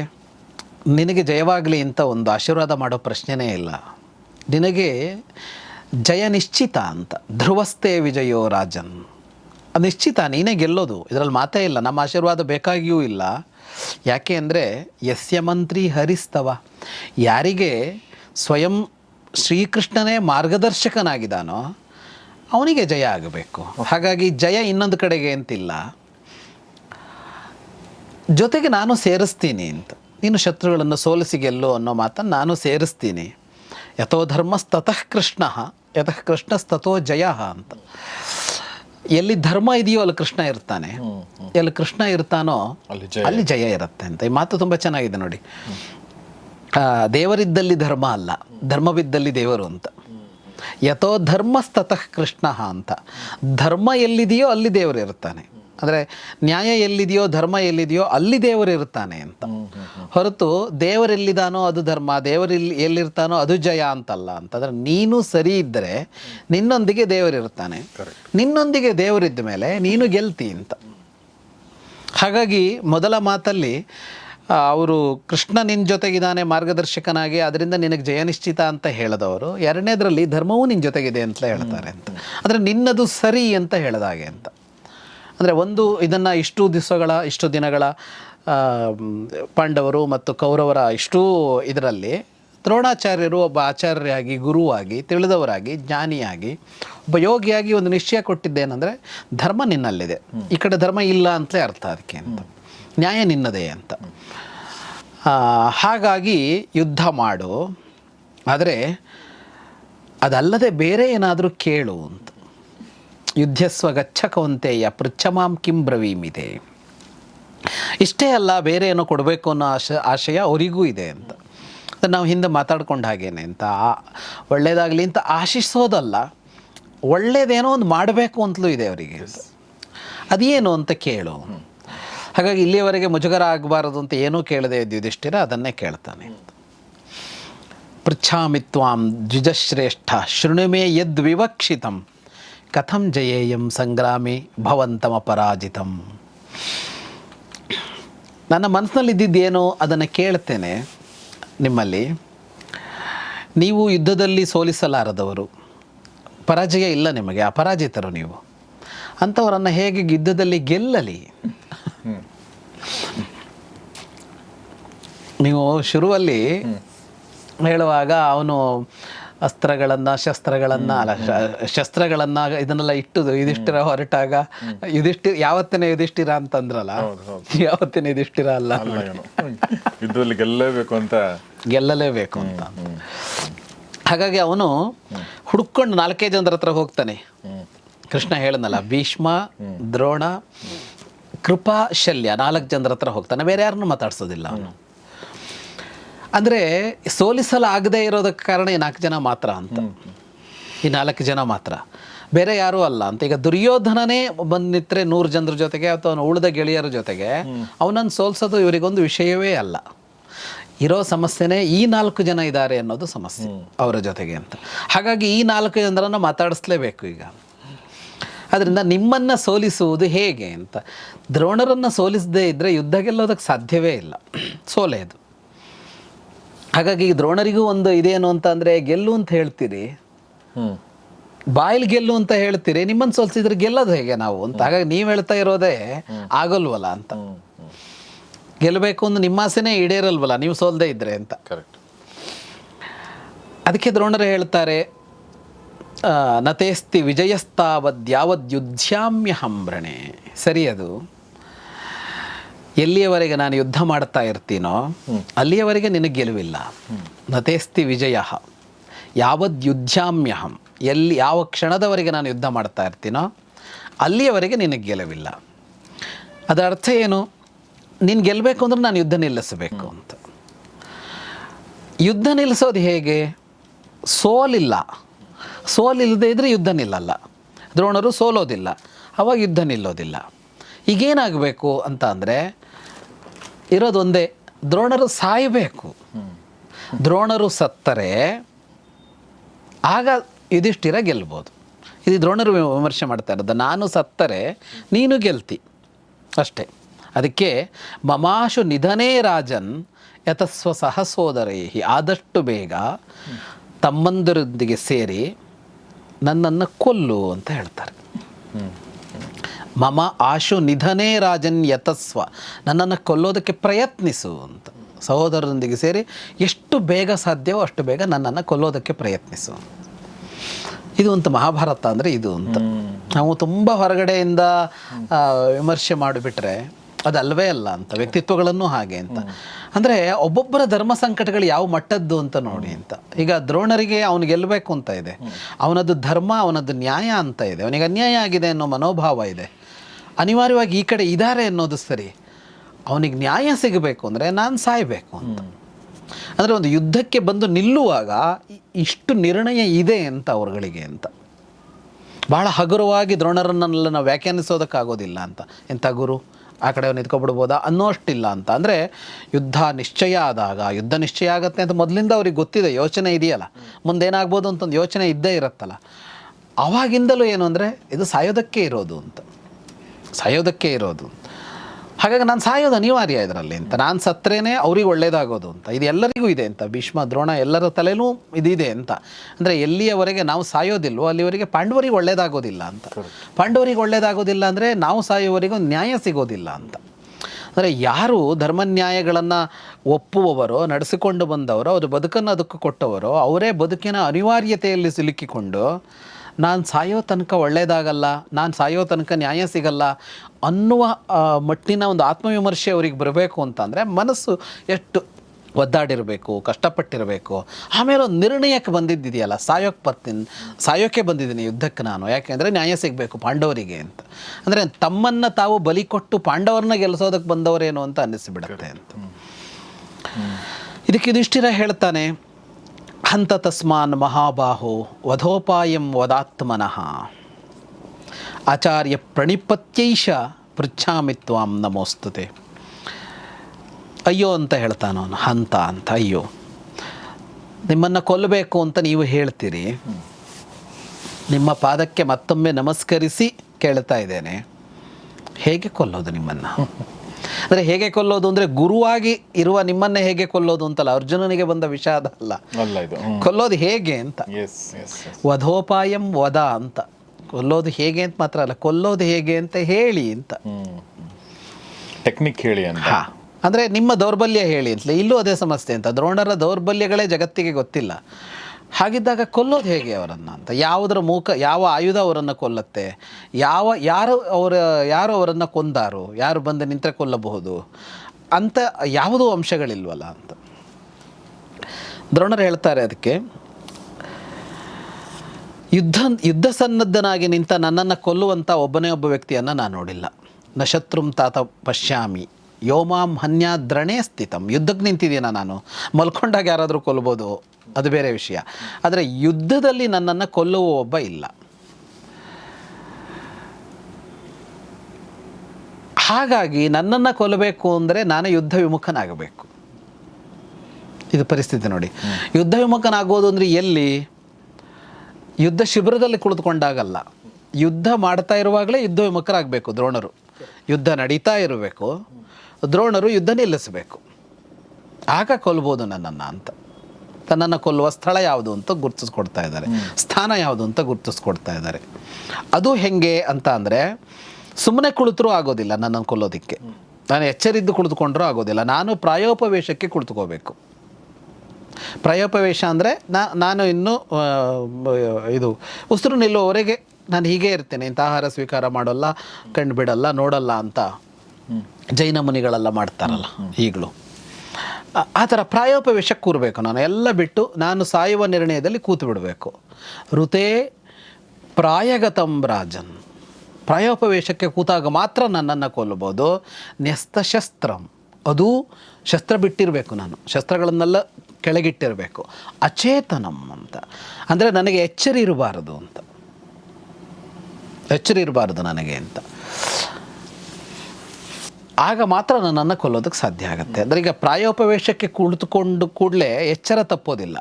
ನಿನಗೆ ಜಯವಾಗಲಿ ಅಂತ ಒಂದು ಆಶೀರ್ವಾದ ಮಾಡೋ ಪ್ರಶ್ನೆನೇ ಇಲ್ಲ. ನಿನಗೆ ಜಯ ನಿಶ್ಚಿತ ಅಂತ. ಧ್ರುವಸ್ಥೆ ವಿಜಯೋ ರಾಜನ್. ನಿಶ್ಚಿತ, ನೀನೇ ಗೆಲ್ಲೋದು. ಇದರಲ್ಲಿ ಮಾತೇ ಇಲ್ಲ. ನಮ್ಮ ಆಶೀರ್ವಾದ ಬೇಕಾಗಿಯೂ ಇಲ್ಲ. ಯಾಕೆ ಅಂದರೆ, ಯಸ್ಯ ಮಂತ್ರಿ ಹರಿಸ್ತವ. ಯಾರಿಗೆ ಸ್ವಯಂ ಶ್ರೀಕೃಷ್ಣನೇ ಮಾರ್ಗದರ್ಶಕನಾಗಿದ್ದಾನೋ, ಅವನಿಗೆ ಜಯ ಆಗಬೇಕು. ಹಾಗಾಗಿ ಜಯ ಇನ್ನೊಂದು ಕಡೆಗೆ ಅಂತಿಲ್ಲ. ಜೊತೆಗೆ ನಾನು ಸೇರಿಸ್ತೀನಿ ಅಂತ. ನೀನು ಶತ್ರುಗಳನ್ನು ಸೋಲಿಸಿ ಗೆಲ್ಲು ಅನ್ನೋ ಮಾತನ್ನು ನಾನು ಸೇರಿಸ್ತೀನಿ. ಯಥೋ ಧರ್ಮಸ್ತತಃ ಕೃಷ್ಣ ಯತಃ ಕೃಷ್ಣಸ್ತಥೋ ಜಯ ಅಂತ. ಎಲ್ಲಿ ಧರ್ಮ ಇದೆಯೋ ಅಲ್ಲಿ ಕೃಷ್ಣ ಇರ್ತಾನೆ. ಎಲ್ಲಿ ಕೃಷ್ಣ ಇರ್ತಾನೋ ಅಲ್ಲಿ ಜಯ ಇರುತ್ತೆ ಅಂತ. ಈ ಮಾತು ತುಂಬ ಚೆನ್ನಾಗಿದೆ ನೋಡಿ. ದೇವರಿದ್ದಲ್ಲಿ ಧರ್ಮ ಅಲ್ಲ ಧರ್ಮವಿದ್ದಲ್ಲಿ ದೇವರು ಅಂತ. ಯಥೋ ಧರ್ಮಸ್ತತಃ ಕೃಷ್ಣ ಅಂತ. ಧರ್ಮ ಎಲ್ಲಿದೆಯೋ ಅಲ್ಲಿ ದೇವರು ಇರ್ತಾನೆ. ಅಂದರೆ ನ್ಯಾಯ ಎಲ್ಲಿದೆಯೋ ಧರ್ಮ ಎಲ್ಲಿದೆಯೋ ಅಲ್ಲಿ ದೇವರು ಇರ್ತಾನೆ ಅಂತ. ಹೊರತು ದೇವರೆಲ್ಲಿದಾನೋ ಅದು ಧರ್ಮ ದೇವರೆಲ್ಲಿ ಎಲ್ಲಿರ್ತಾನೋ ಅದು ಜಯ ಅಂತಲ್ಲ ಅಂತಂದ್ರೆ ನೀನು ಸರಿ ಇದ್ದರೆ ನಿನ್ನೊಂದಿಗೆ ದೇವರಿರ್ತಾನೆ ನಿನ್ನೊಂದಿಗೆ ದೇವರಿದ್ದ ಮೇಲೆ ನೀನು ಗೆಲ್ತಿ ಅಂತ. ಹಾಗಾಗಿ ಮೊದಲ ಮಾತಲ್ಲಿ ಅವರು ಕೃಷ್ಣ ನಿನ್ನ ಜೊತೆಗಿದ್ದಾನೆ ಮಾರ್ಗದರ್ಶಕನಾಗಿ ಅದರಿಂದ ನಿನಗೆ ಜಯ ನಿಶ್ಚಿತ ಅಂತ ಹೇಳಿದವರು. ಎರಡನೇದರಲ್ಲಿ ಧರ್ಮವೂ ನಿನ್ನ ಜೊತೆಗಿದೆ ಅಂತ ಹೇಳ್ತಾರೆ ಅಂತ. ಅಂದರೆ ನಿನ್ನದು ಸರಿ ಅಂತ ಹೇಳಿದಾಗೆ ಅಂತ. ಅಂದರೆ ಒಂದು ಇದನ್ನು ಇಷ್ಟು ದಿವಸಗಳ ಇಷ್ಟು ದಿನಗಳ ಪಾಂಡವರು ಮತ್ತು ಕೌರವರ ಇಷ್ಟೂ ಇದರಲ್ಲಿ ದ್ರೋಣಾಚಾರ್ಯರು ಒಬ್ಬ ಆಚಾರ್ಯರಾಗಿ ಗುರುವಾಗಿ ತಿಳಿದವರಾಗಿ ಜ್ಞಾನಿಯಾಗಿ ಒಬ್ಬ ಯೋಗಿಯಾಗಿ ಒಂದು ನಿಶ್ಚಯ ಕೊಟ್ಟಿದ್ದೇನೆಂದರೆ ಧರ್ಮ ನಿನ್ನಲ್ಲಿದೆ. ಈ ಕಡೆ ಧರ್ಮ ಇಲ್ಲ ಅಂತಲೇ ಅರ್ಥ ಅದಕ್ಕೆ ಅಂತ. ನ್ಯಾಯ ನಿನ್ನದೇ ಅಂತ. ಹಾಗಾಗಿ ಯುದ್ಧ ಮಾಡು. ಆದರೆ ಅದಲ್ಲದೆ ಬೇರೆ ಏನಾದರೂ ಕೇಳು ಅಂತ. ಯುದ್ಧಸ್ವ ಗಚ್ಚ ಕೌಂತೆಯ ಪೃಚ್ಛಮಾಂ ಕಿಂ ಬ್ರವೀಮಿದೆ. ಇಷ್ಟೇ ಅಲ್ಲ ಬೇರೆ ಏನೋ ಕೊಡಬೇಕು ಅನ್ನೋ ಆಶ ಆಶಯ ಅವರಿಗೂ ಇದೆ ಅಂತ. ನಾವು ಹಿಂದೆ ಮಾತಾಡ್ಕೊಂಡು ಹಾಗೇನೆ ಅಂತ. ಒಳ್ಳೇದಾಗಲಿ ಅಂತ ಆಶಿಸೋದಲ್ಲ ಒಳ್ಳೇದೇನೋ ಒಂದು ಮಾಡಬೇಕು ಅಂತಲೂ ಇದೆ ಅವರಿಗೆ. ಅದೇನು ಅಂತ ಕೇಳು. ಹಾಗಾಗಿ ಇಲ್ಲಿಯವರೆಗೆ ಮುಜುಗರ ಆಗಬಾರದು ಅಂತ ಏನೂ ಕೇಳದೆ ಯುಧಿಷ್ಠಿರ ಅದನ್ನೇ ಕೇಳ್ತಾನೆ. ಪೃಚ್ಛಾಮಿತ್ವಾಂ ದ್ವಿಜಶ್ರೇಷ್ಠ ಶೃಣುಮೇ ಯದ್ ವಿವಕ್ಷಿತಂ ಕಥಂ ಜಯೇಯಂ ಸಂಗ್ರಾಮಿ ಭವಂತಮ ಪರಾಜಿತಂ ನನ್ನ ಮನಸ್ಸಿನಲ್ಲಿ ಇದ್ದಿದ್ದೇನು ಅದನ್ನು ಕೇಳ್ತೇನೆ ನಿಮ್ಮಲ್ಲಿ. ನೀವು ಯುದ್ಧದಲ್ಲಿ ಸೋಲಿಸಲಾರದವರು. ಪರಾಜಯ ಇಲ್ಲ ನಿಮಗೆ ಅಪರಾಜಿತರು ನೀವು. ಅಂಥವರನ್ನು ಹೇಗೆ ಯುದ್ಧದಲ್ಲಿ ಗೆಲ್ಲಲಿ? ನೀವು ಶುರುವಲ್ಲಿ ಹೇಳುವಾಗ ಅವನು ಅಸ್ತ್ರಗಳನ್ನು ಶಸ್ತ್ರಗಳನ್ನು ಅಲ್ಲ ಶಸ್ತ್ರಗಳನ್ನು ಇದನ್ನೆಲ್ಲ ಇಟ್ಟು ಯುಧಿಷ್ಠಿರ ಹೊರಟಾಗ ಯುಧಿಷ್ಠಿರ ಯಾವತ್ತಿನ ಯುಧಿಷ್ಠಿರ ಅಂತಂದ್ರಲ್ಲ? ಯಾವತ್ತಿನ ಯುಧಿಷ್ಠಿರ ಅಲ್ಲ? ಇದರಲ್ಲಿ ಯುದ್ಧದಲ್ಲಿ ಗೆಲ್ಲಲೇಬೇಕು ಅಂತ. ಗೆಲ್ಲಲೇಬೇಕು ಅಂತ. ಹಾಗಾಗಿ ಅವನು ಹುಡ್ಕೊಂಡು ನಾಲ್ಕೇ ಜನರ ಹತ್ರ ಹೋಗ್ತಾನೆ. ಕೃಷ್ಣ ಹೇಳನಲ್ಲ ಭೀಷ್ಮ ದ್ರೋಣ ಕೃಪಾ ಶಲ್ಯ ನಾಲ್ಕು ಜನರ ಹತ್ರ ಹೋಗ್ತಾನೆ. ಬೇರೆ ಯಾರನ್ನು ಮಾತಾಡ್ಸೋದಿಲ್ಲ ಅವನು. ಅಂದರೆ ಸೋಲಿಸಲಾಗದೇ ಇರೋದಕ್ಕೆ ಕಾರಣ ಈ ನಾಲ್ಕು ಜನ ಮಾತ್ರ ಅಂತ. ಈ ನಾಲ್ಕು ಜನ ಮಾತ್ರ. ಬೇರೆ ಯಾರೂ ಅಲ್ಲ ಅಂತ. ಈಗ ದುರ್ಯೋಧನನೇ ಬಂದು ನಿಂತ್ರೆ ನೂರು ಜನರ ಜೊತೆಗೆ ಅಥವಾ ಅವನು ಉಳಿದ ಗೆಳೆಯರ ಜೊತೆಗೆ ಅವನನ್ನು ಸೋಲ್ಸೋದು ಇವರಿಗೊಂದು ವಿಷಯವೇ ಅಲ್ಲ. ಇರೋ ಸಮಸ್ಯೆನೇ ಈ ನಾಲ್ಕು ಜನ ಇದ್ದಾರೆ ಅನ್ನೋದು ಸಮಸ್ಯೆ ಅವರ ಜೊತೆಗೆ ಅಂತ. ಹಾಗಾಗಿ ಈ ನಾಲ್ಕು ಜನರನ್ನು ಮಾತಾಡಿಸ್ಲೇಬೇಕು ಈಗ. ಅದರಿಂದ ನಿಮ್ಮನ್ನು ಸೋಲಿಸುವುದು ಹೇಗೆ ಅಂತ. ದ್ರೋಣರನ್ನು ಸೋಲಿಸದೇ ಇದ್ದರೆ ಯುದ್ಧ ಗೆಲ್ಲೋದಕ್ಕೆ ಸಾಧ್ಯವೇ ಇಲ್ಲ. ಸೋಲೆ ಅದು. ಹಾಗಾಗಿ ಈ ದ್ರೋಣರಿಗೂ ಒಂದು ಇದೇನು ಅಂತ ಅಂದರೆ ಗೆಲ್ಲು ಅಂತ ಹೇಳ್ತೀರಿ. ಬಾಯಿಲ್ ಗೆಲ್ಲು ಅಂತ ಹೇಳ್ತೀರಿ ನಿಮ್ಮನ್ನು ಸೋಲ್ಸಿದ್ರೆ ಗೆಲ್ಲೋದು ಹೇಗೆ ನಾವು ಅಂತ? ಹಾಗಾಗಿ ನೀವು ಹೇಳ್ತಾ ಇರೋದೇ ಆಗಲ್ವಲ್ಲ ಅಂತ. ಗೆಲ್ಲಬೇಕು ಅಂದ್ರೆ ನಿಮ್ಮ ಆಸೆನೇ ಈಡೇರಲ್ವಲ್ಲ ನೀವು ಸೋಲ್ದೇ ಇದ್ರೆ ಅಂತ. ಕರೆಕ್ಟ್ ಅದಕ್ಕೆ ದ್ರೋಣರು ಹೇಳ್ತಾರೆ ನತೇಸ್ತಿ ವಿಜಯಸ್ತಾವದ್ಯಾವದ್ಯುಧ್ಯಾಮ್ಯ ಹಂಬ್ರಣೆ ಸರಿ ಅದು? ಎಲ್ಲಿಯವರೆಗೆ ನಾನು ಯುದ್ಧ ಮಾಡ್ತಾ ಇರ್ತೀನೋ ಅಲ್ಲಿಯವರೆಗೆ ನಿನಗೆ ಗೆಲುವಿಲ್ಲ. ನತೇಸ್ತಿ ವಿಜಯ. ಯಾವದ್ಯುಧ್ಯಾಮ್ಯಹಂ ಎಲ್ಲಿ ಯಾವ ಕ್ಷಣದವರೆಗೆ ನಾನು ಯುದ್ಧ ಮಾಡ್ತಾ ಇರ್ತೀನೋ ಅಲ್ಲಿಯವರೆಗೆ ನಿನಗೆ ಗೆಲುವಿಲ್ಲ. ಅದರ ಅರ್ಥ ಏನು? ನೀನು ಗೆಲ್ಲಬೇಕು ಅಂದ್ರೆ ನಾನು ಯುದ್ಧ ನಿಲ್ಲಿಸಬೇಕು ಅಂತ. ಯುದ್ಧ ನಿಲ್ಲಿಸೋದು ಹೇಗೆ? ಸೋಲಿಲ್ಲ. ಸೋಲಿಲ್ಲದೆ ಇದ್ರೆ ಯುದ್ಧ ನಿಲ್ಲಲ್ಲ. ದ್ರೋಣರು ಸೋಲೋದಿಲ್ಲ. ಅವಾಗ ಯುದ್ಧ ನಿಲ್ಲೋದಿಲ್ಲ. ಈಗೇನಾಗಬೇಕು ಅಂತ ಅಂದರೆ ಇರೋದೊಂದೇ, ದ್ರೋಣರು ಸಾಯಬೇಕು. ದ್ರೋಣರು ಸತ್ತರೆ, ಆಗ ಯುಧಿಷ್ಠಿರ ಗೆಲ್ಬೋದು. ಇದು ದ್ರೋಣರು ವಿಮರ್ಶೆ ಮಾಡ್ತಾ ಇರೋದು. ನಾನು ಸತ್ತರೆ, ನೀನು ಗೆಲ್ತಿ. ಅಷ್ಟೇ. ಅದಕ್ಕೆ, ಮಮಾಶು ನಿಧನೇ ರಾಜನ್ ಯತಸ್ವ ಸಹಸೋದರೇಹಿ. ಆದಷ್ಟು ಬೇಗ ತಮ್ಮಂದರೊಂದಿಗೆ ಸೇರಿ ನನ್ನನ್ನು ಕೊಲ್ಲು ಅಂತ ಹೇಳ್ತಾರೆ. ಮಮ ಆಶು ನಿಧನೇ ರಾಜನ್ ಯತಸ್ವ. ನನ್ನನ್ನು ಕೊಲ್ಲೋದಕ್ಕೆ ಪ್ರಯತ್ನಿಸು ಅಂತ. ಸಹೋದರರೊಂದಿಗೆ ಸೇರಿ ಎಷ್ಟು ಬೇಗ ಸಾಧ್ಯವೋ ಅಷ್ಟು ಬೇಗ ನನ್ನನ್ನು ಕೊಲ್ಲೋದಕ್ಕೆ ಪ್ರಯತ್ನಿಸು. ಇದು ಅಂತ ಮಹಾಭಾರತ ಅಂದರೆ ಇದು ಅಂತ. ನಾವು ತುಂಬ ಹೊರಗಡೆಯಿಂದ ವಿಮರ್ಶೆ ಮಾಡಿಬಿಟ್ರೆ ಅದಲ್ವೇ ಅಲ್ಲ ಅಂತ ವ್ಯಕ್ತಿತ್ವಗಳನ್ನು ಹಾಗೆ ಅಂತ. ಅಂದರೆ ಒಬ್ಬೊಬ್ಬರ ಧರ್ಮ ಸಂಕಟಗಳು ಯಾವ ಮಟ್ಟದ್ದು ಅಂತ ನೋಡಿ ಅಂತ. ಈಗ ದ್ರೋಣರಿಗೆ ಅವನು ಗೆಲ್ಲಬೇಕು ಅಂತ ಇದೆ. ಅವನದ್ದು ಧರ್ಮ ಅವನದ್ದು ನ್ಯಾಯ ಅಂತ ಇದೆ. ಅವನಿಗೆ ಅನ್ಯಾಯ ಆಗಿದೆ ಅನ್ನೋ ಮನೋಭಾವ ಇದೆ. ಅನಿವಾರ್ಯವಾಗಿ ಈ ಕಡೆ ಇದ್ದಾರೆ ಅನ್ನೋದು ಸರಿ. ಅವನಿಗೆ ನ್ಯಾಯ ಸಿಗಬೇಕು ಅಂದರೆ ನಾನು ಸಾಯಬೇಕು ಅಂತ. ಅಂದರೆ ಒಂದು ಯುದ್ಧಕ್ಕೆ ಬಂದು ನಿಲ್ಲುವಾಗ ಇಷ್ಟು ನಿರ್ಣಯ ಇದೆ ಅಂತ ಅವರುಗಳಿಗೆ ಅಂತ. ಭಾಳ ಹಗುರವಾಗಿ ದ್ರೋಣರನ್ನೆಲ್ಲ ನಾವು ವ್ಯಾಖ್ಯಾನಿಸೋದಕ್ಕಾಗೋದಿಲ್ಲ ಅಂತ. ಎಂಥ ಗುರು? ಆ ಕಡೆ ಅವ್ನು ಅನ್ನೋ ಅಷ್ಟಿಲ್ಲ ಅಂತ. ಅಂದರೆ ಯುದ್ಧ ನಿಶ್ಚಯ ಆದಾಗ ಯುದ್ಧ ನಿಶ್ಚಯ ಆಗುತ್ತೆ ಅಂತ ಮೊದಲಿಂದ ಅವ್ರಿಗೆ ಗೊತ್ತಿದೆ ಯೋಚನೆ ಇದೆಯಲ್ಲ. ಮುಂದೇನಾಗ್ಬೋದು ಅಂತ ಒಂದು ಯೋಚನೆ ಇದ್ದೇ ಇರುತ್ತಲ್ಲ. ಆವಾಗಿಂದಲೂ ಏನು ಅಂದರೆ ಇದು ಸಾಯೋದಕ್ಕೆ ಇರೋದು ಅಂತ. ಸಾಯೋದಕ್ಕೆ ಇರೋದು ಹಾಗಾಗಿ ನಾನು ಸಾಯೋದು ಅನಿವಾರ್ಯ ಇದರಲ್ಲಿ ಅಂತ. ನಾನು ಸತ್ತರೇನೆ ಅವ್ರಿಗೆ ಒಳ್ಳೇದಾಗೋದು ಅಂತ. ಇದು ಎಲ್ಲರಿಗೂ ಇದೆ ಅಂತ. ಭೀಷ್ಮ, ದ್ರೋಣ ಎಲ್ಲರ ತಲೆನೂ ಇದಿದೆ ಅಂತ. ಅಂದರೆ ಎಲ್ಲಿಯವರೆಗೆ ನಾವು ಸಾಯೋದಿಲ್ವೋ ಅಲ್ಲಿವರೆಗೆ ಪಾಂಡವರಿಗೆ ಒಳ್ಳೇದಾಗೋದಿಲ್ಲ ಅಂತ. ಪಾಂಡವರಿಗೆ ಒಳ್ಳೇದಾಗೋದಿಲ್ಲ ಅಂದರೆ ನಾವು ಸಾಯೋವರೆಗೂ ನ್ಯಾಯ ಸಿಗೋದಿಲ್ಲ ಅಂತ. ಅಂದರೆ ಯಾರು ಧರ್ಮ ನ್ಯಾಯಗಳನ್ನು ಒಪ್ಪುವವರೋ, ನಡೆಸಿಕೊಂಡು ಬಂದವರೋ, ಅವರು ಬದುಕನ್ನು ಅದಕ್ಕೆ ಕೊಟ್ಟವರೋ, ಅವರೇ ಬದುಕಿನ ಅನಿವಾರ್ಯತೆಯಲ್ಲಿ ಸಿಲುಕಿಕೊಂಡು ನಾನು ಸಾಯೋ ತನಕ ಒಳ್ಳೆಯದಾಗಲ್ಲ ನಾನು ಸಾಯೋ ತನಕ ನ್ಯಾಯ ಸಿಗಲ್ಲ ಅನ್ನುವ ಮಟ್ಟಿನ ಒಂದು ಆತ್ಮವಿಮರ್ಶೆ ಅವ್ರಿಗೆ ಬರಬೇಕು ಅಂತಂದರೆ ಮನಸ್ಸು ಎಷ್ಟು ಒದ್ದಾಡಿರಬೇಕು ಕಷ್ಟಪಟ್ಟಿರಬೇಕು. ಆಮೇಲೆ ಒಂದು ನಿರ್ಣಯಕ್ಕೆ ಬಂದಿದ್ದಿದೆಯಲ್ಲ ಸಾಯೋಕ್ಕೆ ಬರ್ತೀನಿ ಸಾಯೋಕ್ಕೆ ಬಂದಿದ್ದೀನಿ ಯುದ್ಧಕ್ಕೆ ನಾನು. ಯಾಕೆಂದರೆ ನ್ಯಾಯ ಸಿಗಬೇಕು ಪಾಂಡವರಿಗೆ ಅಂತ. ಅಂದರೆ ತಮ್ಮನ್ನು ತಾವು ಬಲಿ ಕೊಟ್ಟು ಪಾಂಡವರನ್ನ ಗೆಲ್ಲಿಸೋದಕ್ಕೆ ಬಂದವರೇನು ಅಂತ ಅನ್ನಿಸಿಬಿಡುತ್ತೆ ಅಂತ. ಇದಕ್ಕೆ ಯುಧಿಷ್ಠಿರ ಹೇಳ್ತಾನೆ ಹಂತ ತಸ್ಮಾನ್ ಮಹಾಬಾಹೋ ವಧೋಪಾಯಂ ವದಾತ್ಮನಃ. ಆಚಾರ್ಯ ಪ್ರಣಿಪತ್ಯೈಷ ಪೃಚ್ಛಾಮಿ ತ್ವಾಂ ನಮೋಸ್ತುತೆ. ಅಯ್ಯೋ ಅಂತ ಹೇಳ್ತಾನ ಹಂತ ಅಂತ, ಅಯ್ಯೋ. ನಿಮ್ಮನ್ನು ಕೊಲ್ಲಬೇಕು ಅಂತ ನೀವು ಹೇಳ್ತೀರಿ. ನಿಮ್ಮ ಪಾದಕ್ಕೆ ಮತ್ತೊಮ್ಮೆ ನಮಸ್ಕರಿಸಿ ಕೇಳ್ತಾ ಇದ್ದೇನೆ. ಹೇಗೆ ಕೊಲ್ಲೋದು ನಿಮ್ಮನ್ನು? ಅಂದರೆ ಹೇಗೆ ಕೊಲ್ಲೋದು ಅಂದ್ರೆ ಗುರುವಾಗಿ ಇರುವ ನಿಮ್ಮನ್ನೇ ಹೇಗೆ ಕೊಲ್ಲೋದು ಅಂತಲ್ಲ ಅರ್ಜುನನಿಗೆ ಬಂದ ವಿಷಾದ ಅಲ್ಲ ಕೊಲ್ಲೋದು ಹೇಗೆ ಅಂತ. ವಧೋಪಾಯಂ ವದ ಅಂತ. ಕೊಲ್ಲೋದು ಹೇಗೆ ಅಂತ ಮಾತ್ರ ಅಲ್ಲ ಕೊಲ್ಲೋದು ಹೇಗೆ ಅಂತ ಹೇಳಿ ಅಂತ. ಟೆಕ್ನಿಕ್ ಹೇಳಿ ಅಂತ. ಅಂದರೆ ನಿಮ್ಮ ದೌರ್ಬಲ್ಯ ಹೇಳಿ ಅಂತ. ಇಲ್ಲೂ ಅದೇ ಸಮಸ್ಯೆ ಅಂತ. ದ್ರೋಣರ ದೌರ್ಬಲ್ಯಗಳೇ ಜಗತ್ತಿಗೆ ಗೊತ್ತಿಲ್ಲ. ಹಾಗಿದ್ದಾಗ ಕೊಲ್ಲೋದು ಹೇಗೆ ಅವರನ್ನು ಅಂತ? ಯಾವುದರ ಮೂಕ, ಯಾವ ಆಯುಧ ಅವರನ್ನು ಕೊಲ್ಲತ್ತೆ? ಯಾವ, ಯಾರು ಅವರ, ಯಾರು ಅವರನ್ನು ಕೊಂದಾರು? ಯಾರು ಬಂದು ನಿಂತರೆ ಕೊಲ್ಲಬಹುದು? ಅಂತ ಯಾವುದೂ ಅಂಶಗಳಿಲ್ವಲ್ಲ ಅಂತ. ದ್ರೋಣರು ಹೇಳ್ತಾರೆ ಅದಕ್ಕೆ, ಯುದ್ಧ ಯುದ್ಧ ಸನ್ನದ್ಧನಾಗಿ ನಿಂತ ನನ್ನನ್ನು ಕೊಲ್ಲುವಂಥ ಒಬ್ಬನೇ ಒಬ್ಬ ವ್ಯಕ್ತಿಯನ್ನು ನಾನು ನೋಡಿಲ್ಲ. ನ ಶತ್ರುಂ ತಾತ ಪಶ್ಯಾಮಿ. ಯೋಮಾಂ ಹನ್ಯಾದ್ರಣೇ ಸ್ಥಿತಂ. ಯುದ್ಧಕ್ಕೆ ನಿಂತಿದ್ದೀನ ನಾನು? ಮಲ್ಕೊಂಡಾಗ ಯಾರಾದರೂ ಕೊಲ್ಬೋದು? ಅದು ಬೇರೆ ವಿಷಯ. ಆದರೆ ಯುದ್ಧದಲ್ಲಿ ನನ್ನನ್ನು ಕೊಲ್ಲುವ ಒಬ್ಬ ಇಲ್ಲ. ಹಾಗಾಗಿ ನನ್ನನ್ನು ಕೊಲ್ಲಬೇಕು ಅಂದರೆ ನಾನು ಯುದ್ಧ ವಿಮುಖನಾಗಬೇಕು. ಇದು ಪರಿಸ್ಥಿತಿ ನೋಡಿ. ಯುದ್ಧ ವಿಮುಖನಾಗೋದು ಅಂದರೆ ಎಲ್ಲಿ? ಯುದ್ಧ ಶಿಬಿರದಲ್ಲಿ ಕುಳಿತುಕೊಂಡಾಗಲ್ಲ. ಯುದ್ಧ ಮಾಡ್ತಾ ಇರುವಾಗಲೇ ಯುದ್ಧ ವಿಮುಖರಾಗಬೇಕು ದ್ರೋಣರು. ಯುದ್ಧ ನಡೀತಾ ಇರಬೇಕು. ದ್ರೋಣರು ಯುದ್ಧ ನಿಲ್ಲಿಸಬೇಕು. ಆಗ ಕೊಲ್ಬೋದು ನನ್ನನ್ನು ಅಂತ. ತನ್ನನ್ನು ಕೊಲ್ಲುವ ಸ್ಥಳ ಯಾವುದು ಅಂತ ಗುರುತಿಸ್ಕೊಡ್ತಾ ಇದ್ದಾರೆ. ಸ್ಥಾನ ಯಾವುದು ಅಂತ ಗುರುತಿಸ್ಕೊಡ್ತಾ ಇದ್ದಾರೆ. ಅದು ಹೆಂಗೆ ಅಂತ ಅಂದರೆ ಸುಮ್ಮನೆ ಕುಳಿತರೂ ಆಗೋದಿಲ್ಲ ನನ್ನನ್ನು ಕೊಲ್ಲೋದಕ್ಕೆ. ನಾನು ಎಚ್ಚರಿದ್ದು ಕುಳಿತುಕೊಂಡ್ರೂ ಆಗೋದಿಲ್ಲ. ನಾನು ಪ್ರಾಯೋಪವೇಶಕ್ಕೆ ಕುಳಿತುಕೋಬೇಕು. ಪ್ರಾಯೋಪವೇಶ ಅಂದರೆ ನಾ ನಾನು ಇನ್ನೂ ಇದು ಉಸಿರು ನಿಲ್ಲುವವರೆಗೆ ನಾನು ಹೀಗೆ ಇರ್ತೇನೆ. ಇಂಥ ಆಹಾರ ಸ್ವೀಕಾರ ಮಾಡೋಲ್ಲ ಕಣ್ಣು ಬಿಡಲ್ಲ ನೋಡಲ್ಲ ಅಂತ ಜೈನ ಮುನಿಗಳೆಲ್ಲ ಮಾಡ್ತಾರಲ್ಲ ಈಗಲೂ. ಆ- ಥರ ಪ್ರಾಯೋಪವೇಶ ಕೂರಬೇಕು ನಾನು. ಎಲ್ಲ ಬಿಟ್ಟು ನಾನು ಸಾಯುವ ನಿರ್ಣಯದಲ್ಲಿ ಕೂತು ಬಿಡಬೇಕು ಋತೇ ಪ್ರಾಯಗತಂ ರಾಜನ್. ಪ್ರಾಯೋಪವೇಶಕ್ಕೆ ಕೂತಾಗ ಮಾತ್ರ ನನ್ನನ್ನು ಕೊಲ್ಲಬಹುದು ನ್ಯಸ್ತಶಸ್ತ್ರಂ. ಅದು ಶಸ್ತ್ರ ಬಿಟ್ಟಿರಬೇಕು ನಾನು. ಶಸ್ತ್ರಗಳನ್ನೆಲ್ಲ ಕೆಳಗಿಟ್ಟಿರಬೇಕು. ಅಚೇತನಂ ಅಂತ. ಅಂದರೆ ನನಗೆ ಎಚ್ಚರಿ ಇರಬಾರದು ಅಂತ. ಎಚ್ಚರಿ ಇರಬಾರದು ನನಗೆ ಅಂತ. ಆಗ ಮಾತ್ರ ನನ್ನನ್ನು ಕೊಲ್ಲೋದಕ್ಕೆ ಸಾಧ್ಯ ಆಗುತ್ತೆ. ಅಂದರೆ ಈಗ ಪ್ರಾಯೋಪವೇಶಕ್ಕೆ ಕುಳಿತುಕೊಂಡು ಕೂಡಲೇ ಎಚ್ಚರ ತಪ್ಪೋದಿಲ್ಲ.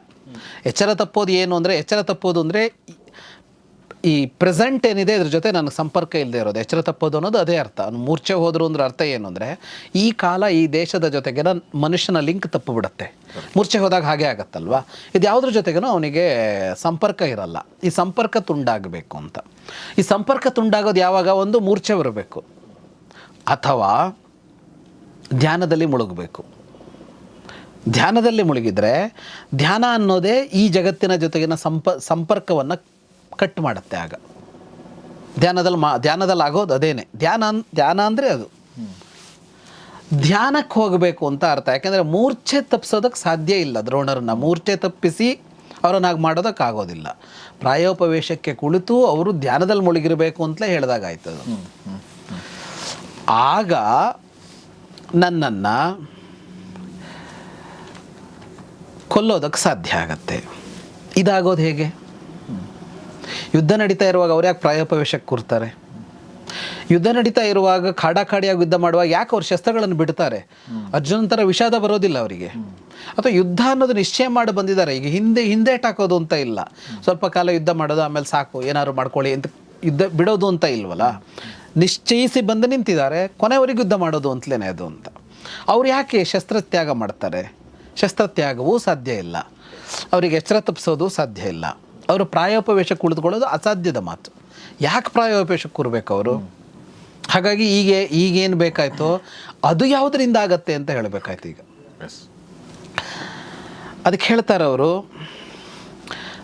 ಎಚ್ಚರ ತಪ್ಪೋದು ಏನು ಅಂದರೆ, ಎಚ್ಚರ ತಪ್ಪೋದು ಅಂದರೆ ಈ ಪ್ರೆಸೆಂಟ್ ಏನಿದೆ ಇದ್ರ ಜೊತೆ ನನಗೆ ಸಂಪರ್ಕ ಇಲ್ಲದೆ ಇರೋದು. ಎಚ್ಚರ ತಪ್ಪೋದು ಅನ್ನೋದು ಅದೇ ಅರ್ಥ. ಮೂರ್ಛೆ ಹೋದ್ರು ಅಂದ್ರೆ ಅರ್ಥ ಏನು ಅಂದರೆ, ಈ ಕಾಲ ಈ ದೇಶದ ಜೊತೆಗೆ ಮನುಷ್ಯನ ಲಿಂಕ್ ತಪ್ಪು ಬಿಡುತ್ತೆ. ಮೂರ್ಛೆ ಹೋದಾಗ ಹಾಗೆ ಆಗತ್ತಲ್ವಾ? ಇದು ಯಾವುದ್ರ ಜೊತೆಗೇನೋ ಅವನಿಗೆ ಸಂಪರ್ಕ ಇರಲ್ಲ. ಈ ಸಂಪರ್ಕ ತುಂಡಾಗಬೇಕು ಅಂತ. ಈ ಸಂಪರ್ಕ ತುಂಡಾಗೋದು ಯಾವಾಗ? ಒಂದು ಮೂರ್ಛೆ ಬರಬೇಕು. ಅಥವಾ ಧ್ಯಾನದಲ್ಲಿ ಮುಳುಗಬೇಕು. ಧ್ಯಾನದಲ್ಲಿ ಮುಳುಗಿದರೆ ಧ್ಯಾನ ಅನ್ನೋದೇ ಈ ಜಗತ್ತಿನ ಜೊತೆಗಿನ ಸಂಪ ಸಂಪರ್ಕವನ್ನು ಕಟ್ ಮಾಡುತ್ತೆ ಆಗ. ಧ್ಯಾನದಲ್ಲಿ ಮಾ ಧ್ಯಾನದಲ್ಲಿ ಆಗೋದು ಅದೇನೆ. ಧ್ಯಾನ ಅನ್ ಧ್ಯಾನ ಅಂದರೆ ಅದು. ಧ್ಯಾನಕ್ಕೆ ಹೋಗಬೇಕು ಅಂತ ಅರ್ಥ. ಯಾಕೆಂದರೆ ಮೂರ್ಛೆ ತಪ್ಪಿಸೋದಕ್ಕೆ ಸಾಧ್ಯ ಇಲ್ಲ ದ್ರೋಣರನ್ನು. ಮೂರ್ಛೆ ತಪ್ಪಿಸಿ ಅವರನ್ನಾಗಿ ಮಾಡೋದಕ್ಕಾಗೋದಿಲ್ಲ ಪ್ರಾಯೋಪವೇಶಕ್ಕೆ ಕುಳಿತು ಅವರು ಧ್ಯಾನದಲ್ಲಿ ಮುಳುಗಿರಬೇಕು ಅಂತಲೇ ಹೇಳಿದಾಗ ಆಯ್ತದು. ಆಗ ನನ್ನನ್ನು ಕೊಲ್ಲೋದಕ್ಕೆ ಸಾಧ್ಯ ಆಗತ್ತೆ. ಇದಾಗೋದು ಹೇಗೆ? ಯುದ್ಧ ನಡೀತಾ ಇರುವಾಗ ಅವ್ರು ಯಾಕೆ ಪ್ರಾಯೋಪವೇಶಕ್ಕೆ ಕೂರ್ತಾರೆ? ಯುದ್ಧ ನಡೀತಾ ಇರುವಾಗ ಖಾಡಾಖಾಡಿಯಾಗಿ ಯುದ್ಧ ಮಾಡುವಾಗ ಯಾಕೆ ಅವ್ರು ಶಸ್ತ್ರಗಳನ್ನು ಬಿಡ್ತಾರೆ? ಅರ್ಜುನಂತರ ವಿಷಾದ ಬರೋದಿಲ್ಲ ಅವರಿಗೆ. ಅಥವಾ ಯುದ್ಧ ಅನ್ನೋದು ನಿಶ್ಚಯ ಮಾಡಿ ಬಂದಿದ್ದಾರೆ. ಈಗ ಹಿಂದೆ ಹಿಂದೆ ಹಾಕೋದು ಅಂತ ಇಲ್ಲ. ಸ್ವಲ್ಪ ಕಾಲ ಯುದ್ಧ ಮಾಡೋದು, ಆಮೇಲೆ ಸಾಕು, ಏನಾದ್ರು ಮಾಡ್ಕೊಳ್ಳಿ ಅಂತ ಯುದ್ಧ ಬಿಡೋದು ಅಂತ ಇಲ್ವಲ್ಲ? ನಿಶ್ಚಯಿಸಿ ಬಂದು ನಿಂತಿದ್ದಾರೆ ಕೊನೆವರೆಗೂ ಯುದ್ಧ ಮಾಡೋದು ಅಂತಲೇ ಅದು ಅಂತ. ಅವ್ರು ಯಾಕೆ ಶಸ್ತ್ರತ್ಯಾಗ ಮಾಡ್ತಾರೆ? ಶಸ್ತ್ರತ್ಯಾಗವೂ ಸಾಧ್ಯ ಇಲ್ಲ. ಅವರಿಗೆ ಎಚ್ಚರ ತಪ್ಪಿಸೋದು ಸಾಧ್ಯ ಇಲ್ಲ. ಅವರು ಪ್ರಾಯೋಪವೇಶ ಕುಳಿತುಕೊಳ್ಳೋದು ಅಸಾಧ್ಯದ ಮಾತು. ಯಾಕೆ ಪ್ರಾಯೋಪವೇಶಕ್ಕೆ ಕೂರಬೇಕು ಅವರು? ಹಾಗಾಗಿ ಈಗ ಈಗೇನು ಬೇಕಾಯಿತು ಅದು ಯಾವುದರಿಂದ ಆಗತ್ತೆ ಅಂತ ಹೇಳಬೇಕಾಯ್ತು ಈಗ. ಅದಕ್ಕೆ ಹೇಳ್ತಾರೆ ಅವರು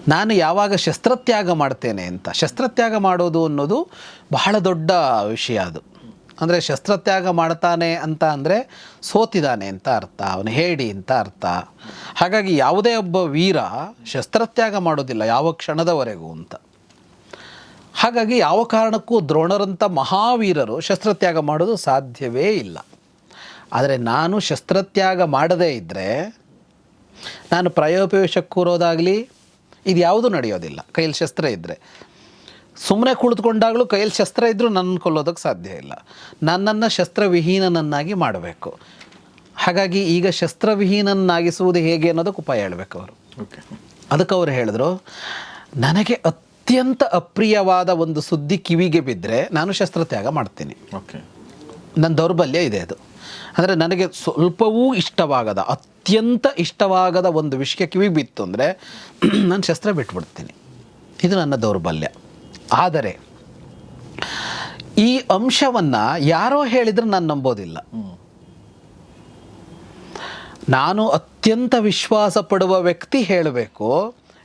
ನಾನು ಯಾವಾಗ ಶಸ್ತ್ರತ್ಯಾಗ ಮಾಡ್ತೇನೆ ಅಂತ. ಶಸ್ತ್ರತ್ಯಾಗ ಮಾಡೋದು ಅನ್ನೋದು ಬಹಳ ದೊಡ್ಡ ವಿಷಯ ಅದು. ಅಂದರೆ ಶಸ್ತ್ರತ್ಯಾಗ ಮಾಡ್ತಾನೆ ಅಂತ ಅಂದರೆ ಸೋತಿದ್ದಾನೆ ಅಂತ ಅರ್ಥ, ಅವನು ಹೇಳಿ ಅಂತ ಅರ್ಥ. ಹಾಗಾಗಿ ಯಾವುದೇ ಒಬ್ಬ ವೀರ ಶಸ್ತ್ರತ್ಯಾಗ ಮಾಡೋದಿಲ್ಲ ಯಾವ ಕ್ಷಣದವರೆಗೂ ಅಂತ. ಹಾಗಾಗಿ ಯಾವ ಕಾರಣಕ್ಕೂ ದ್ರೋಣರಂಥ ಮಹಾವೀರರು ಶಸ್ತ್ರತ್ಯಾಗ ಮಾಡೋದು ಸಾಧ್ಯವೇ ಇಲ್ಲ. ಆದರೆ ನಾನು ಶಸ್ತ್ರತ್ಯಾಗ ಮಾಡದೇ ಇದ್ದರೆ ನಾನು ಪ್ರಾಯೋಪವೇಶಕ್ಕೆ ಕೂರೋದಾಗಲಿ ಇದು ಯಾವುದೂ ನಡೆಯೋದಿಲ್ಲ. ಕೈಯಲ್ಲಿ ಶಸ್ತ್ರ ಇದ್ದರೆ ಸುಮ್ಮನೆ ಕುಳಿತುಕೊಂಡಾಗಲೂ ಕೈಯಲ್ಲಿ ಶಸ್ತ್ರ ಇದ್ದರೂ ನನ್ನ ಕೊಲ್ಲೋದಕ್ಕೆ ಸಾಧ್ಯ ಇಲ್ಲ. ನನ್ನನ್ನು ಶಸ್ತ್ರವಿಹೀನನನ್ನಾಗಿ ಮಾಡಬೇಕು. ಹಾಗಾಗಿ ಈಗ ಶಸ್ತ್ರವಿಹೀನನ್ನಾಗಿಸುವುದು ಹೇಗೆ ಅನ್ನೋದಕ್ಕೆ ಉಪಾಯ ಹೇಳಬೇಕು ಅವರು. ಓಕೆ. ಅದಕ್ಕೆ ಅವರು ಹೇಳಿದ್ರು ನನಗೆ ಅತ್ಯಂತ ಅಪ್ರಿಯವಾದ ಒಂದು ಸುದ್ದಿ ಕಿವಿಗೆ ಬಿದ್ದರೆ ನಾನು ಶಸ್ತ್ರತ್ಯಾಗ ಮಾಡ್ತೀನಿ. ಓಕೆ. ನನ್ನ ದೌರ್ಬಲ್ಯ ಇದೆ ಅದು. ಅಂದರೆ ನನಗೆ ಸ್ವಲ್ಪವೂ ಇಷ್ಟವಾಗದ ಅತ್ಯಂತ ಇಷ್ಟವಾಗದ ಒಂದು ವಿಷಯ ಕಿವಿಗೆ ಬಿತ್ತು ಅಂದರೆ ನಾನು ಶಸ್ತ್ರ ಬಿಟ್ಬಿಡ್ತೀನಿ. ಇದು ನನ್ನ ದೌರ್ಬಲ್ಯ. ಆದರೆ ಈ ಅಂಶವನ್ನು ಯಾರೋ ಹೇಳಿದರೆ ನಾನು ನಂಬೋದಿಲ್ಲ. ನಾನು ಅತ್ಯಂತ ವಿಶ್ವಾಸ ಪಡುವ ವ್ಯಕ್ತಿ ಹೇಳಬೇಕು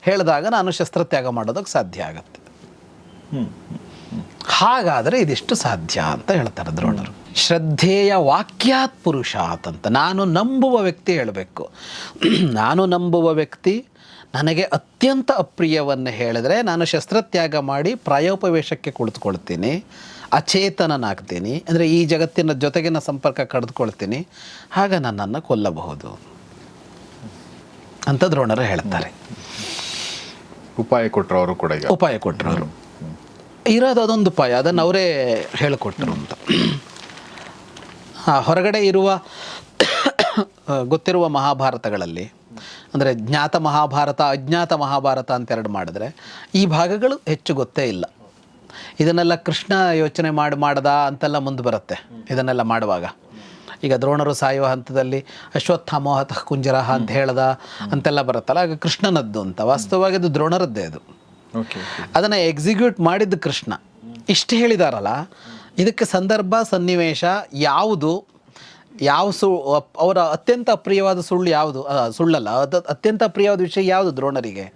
ಹೇಳಿದಾಗ ನಾನು ಶಸ್ತ್ರತ್ಯಾಗ ಮಾಡೋದಕ್ಕೆ ಸಾಧ್ಯ ಆಗುತ್ತೆ. ಹಾಗಾದರೆ ಇದಿಷ್ಟು ಸಾಧ್ಯ ಅಂತ ಹೇಳ್ತಾರೆ ದ್ರೋಣರು. ಶ್ರದ್ಧೆಯ ವಾಕ್ಯಾತ್ ಪುರುಷಾತ್ ಅಂತ. ನಾನು ನಂಬುವ ವ್ಯಕ್ತಿ ಹೇಳಬೇಕು. ನಾನು ನಂಬುವ ವ್ಯಕ್ತಿ ನನಗೆ ಅತ್ಯಂತ ಅಪ್ರಿಯವನ್ನು ಹೇಳಿದ್ರೆ ನಾನು ಶಸ್ತ್ರತ್ಯಾಗ ಮಾಡಿ ಪ್ರಾಯೋಪವೇಶಕ್ಕೆ ಕುಳಿತುಕೊಳ್ತೀನಿ ಅಚೇತನನಾಗ್ತೀನಿ ಅಂದರೆ ಈ ಜಗತ್ತಿನ ಜೊತೆಗಿನ ಸಂಪರ್ಕ ಕಳೆದುಕೊಳ್ತೀನಿ ಆಗ ನನ್ನನ್ನು ಕೊಲ್ಲಬಹುದು ಅಂತ ದ್ರೋಣರು ಹೇಳ್ತಾರೆ. ಉಪಾಯ ಕೊಟ್ಟರು ಕೂಡ ಉಪಾಯ ಕೊಟ್ಟರು ಇರೋದು ಅದೊಂದು ಉಪಾಯ ಅದನ್ನು ಅವರೇ ಹೇಳಿಕೊಟ್ರು ಅಂತ. ಹೊರಗಡೆ ಇರುವ ಗೊತ್ತಿರುವ ಮಹಾಭಾರತಗಳಲ್ಲಿ ಅಂದರೆ ಜ್ಞಾತ ಮಹಾಭಾರತ ಅಜ್ಞಾತ ಮಹಾಭಾರತ ಅಂತ ಎರಡು ಮಾಡಿದ್ರೆ ಈ ಭಾಗಗಳು ಹೆಚ್ಚು ಗೊತ್ತೇ ಇಲ್ಲ. ಇದನ್ನೆಲ್ಲ ಕೃಷ್ಣ ಯೋಚನೆ ಮಾಡಿ ಮಾಡದ ಅಂತೆಲ್ಲ ಮುಂದೆ ಬರುತ್ತೆ ಇದನ್ನೆಲ್ಲ ಮಾಡುವಾಗ. ಈಗ ದ್ರೋಣರು ಸಾಯುವ ಹಂತದಲ್ಲಿ ಅಶ್ವತ್ಥಾಮೋಹತ ಕುಂಜರಹ ಅಂತ ಹೇಳ್ದ ಅಂತೆಲ್ಲ ಬರುತ್ತಲ್ಲ ಆಗ ಕೃಷ್ಣನದ್ದು ಅಂತ. ವಾಸ್ತವವಾಗಿ ಅದು ದ್ರೋಣರದ್ದೇ ಅದು. ಅದನ್ನು ಎಕ್ಸಿಕ್ಯೂಟ್ ಮಾಡಿದ್ದು ಕೃಷ್ಣ. ಇಷ್ಟು ಹೇಳಿದಾರಲ್ಲ ಇದಕ್ಕೆ ಸಂದರ್ಭ ಸನ್ನಿವೇಶ ಯಾವುದು? ಯಾವ ಸು ಅವರ ಅತ್ಯಂತ ಪ್ರಿಯವಾದ ಸುಳ್ಳು ಯಾವುದು? ಸುಳ್ಳಲ್ಲ ಅದು ಅತ್ಯಂತ ಪ್ರಿಯವಾದ ವಿಷಯ ಯಾವುದು ದ್ರೋಣರಿಗೆ?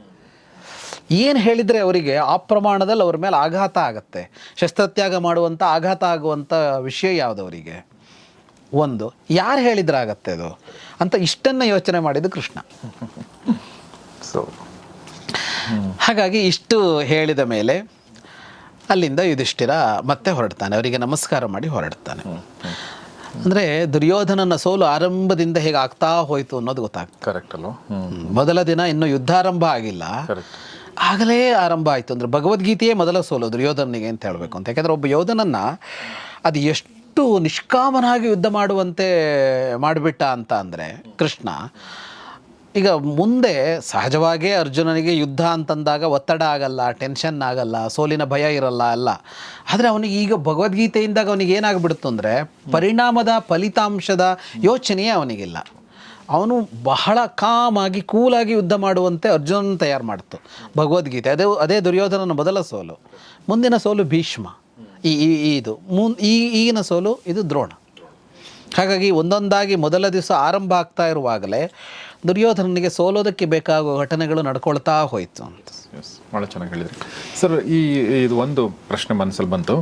ಏನು ಹೇಳಿದರೆ ಅವರಿಗೆ ಆ ಪ್ರಮಾಣದಲ್ಲಿ ಅವ್ರ ಮೇಲೆ ಆಘಾತ ಆಗುತ್ತೆ. ಶಸ್ತ್ರತ್ಯಾಗ ಮಾಡುವಂಥ ಆಘಾತ ಆಗುವಂಥ ವಿಷಯ ಯಾವುದು ಅವರಿಗೆ? ಒಂದು ಯಾರು ಹೇಳಿದ್ರಾಗತ್ತೆ ಅದು? ಅಂತ ಇಷ್ಟನ್ನು ಯೋಚನೆ ಮಾಡಿದ್ದು ಕೃಷ್ಣ. ಸೊ ಹಾಗಾಗಿ ಇಷ್ಟು ಹೇಳಿದ ಮೇಲೆ ಅಲ್ಲಿಂದ ಯುಧಿಷ್ಠಿರ ಮತ್ತೆ ಹೊರಡ್ತಾನೆ. ಅವರಿಗೆ ನಮಸ್ಕಾರ ಮಾಡಿ ಹೊರಡ್ತಾನೆ. ಅಂದರೆ ದುರ್ಯೋಧನನ ಸೋಲು ಆರಂಭದಿಂದ ಹೇಗೆ ಆಗ್ತಾ ಹೋಯಿತು ಅನ್ನೋದು ಗೊತ್ತಾಗ್ತದೆ. ಕರೆಕ್ಟ್ ಅಲ್ವಾ? ಮೊದಲ ದಿನ ಇನ್ನೂ ಯುದ್ಧಾರಂಭ ಆಗಿಲ್ಲ. ಆಗಲೇ ಆರಂಭ ಆಯಿತು. ಅಂದರೆ ಭಗವದ್ಗೀತೆಯೇ ಮೊದಲ ಸೋಲು ದುರ್ಯೋಧನಿಗೆ ಅಂತ ಹೇಳಬೇಕು ಅಂತ. ಯಾಕಂದ್ರೆ ಒಬ್ಬ ಯೋಧನನ್ನು ಅದು ಎಷ್ಟು ನಿಷ್ಕಾಮನಾಗಿ ಯುದ್ಧ ಮಾಡುವಂತೆ ಮಾಡಿಬಿಟ್ಟ ಅಂತ ಅಂದರೆ ಕೃಷ್ಣ ಈಗ ಮುಂದೆ ಸಹಜವಾಗೇ ಅರ್ಜುನನಿಗೆ ಯುದ್ಧ ಅಂತಂದಾಗ ಒತ್ತಡ ಆಗಲ್ಲ ಟೆನ್ಷನ್ ಆಗಲ್ಲ, ಸೋಲಿನ ಭಯ ಇರಲ್ಲ ಅಲ್ಲ. ಆದರೆ ಅವನಿಗೆ ಈಗ ಭಗವದ್ಗೀತೆಯಿಂದಾಗ ಅವನಿಗೆ ಏನಾಗ್ಬಿಡ್ತು ಅಂದರೆ ಪರಿಣಾಮದ ಫಲಿತಾಂಶದ ಯೋಚನೆಯೇ ಅವನಿಗಿಲ್ಲ. ಅವನು ಬಹಳ ಕಾಮಾಗಿ ಕೂಲಾಗಿ ಯುದ್ಧ ಮಾಡುವಂತೆ ಅರ್ಜುನನ ತಯಾರು ಮಾಡ್ತು. ಭಗವದ್ಗೀತೆ, ಅದೇ ಅದೇ ದುರ್ಯೋಧನನ ಮೊದಲ ಸೋಲು. ಮುಂದಿನ ಸೋಲು ಭೀಷ್ಮ. ಈ ಇದು. ಮುನ್, ಈ, ಈಗಿನ ಸೋಲು ಇದು ದ್ರೋಣ. ಹಾಗಾಗಿ ಒಂದೊಂದಾಗಿ ಮೊದಲ ದಿವಸ ಆರಂಭ ಆಗ್ತಾ ಇರುವಾಗಲೇ ದುರ್ಯೋಧನನಿಗೆ ಸೋಲೋದಕ್ಕೆ ಬೇಕಾಗುವ ಘಟನೆಗಳು ನಡ್ಕೊಳ್ತಾ ಹೋಯಿತು. ಅಂತ ಎಸ್ ಭಾಳ ಚೆನ್ನಾಗಿ ಹೇಳಿದ್ರಿ. ಸರ್ ಈ ಇದು ಒಂದು ಪ್ರಶ್ನೆ ಮನಸ್ಸಲ್ಲಿ ಬಂತು.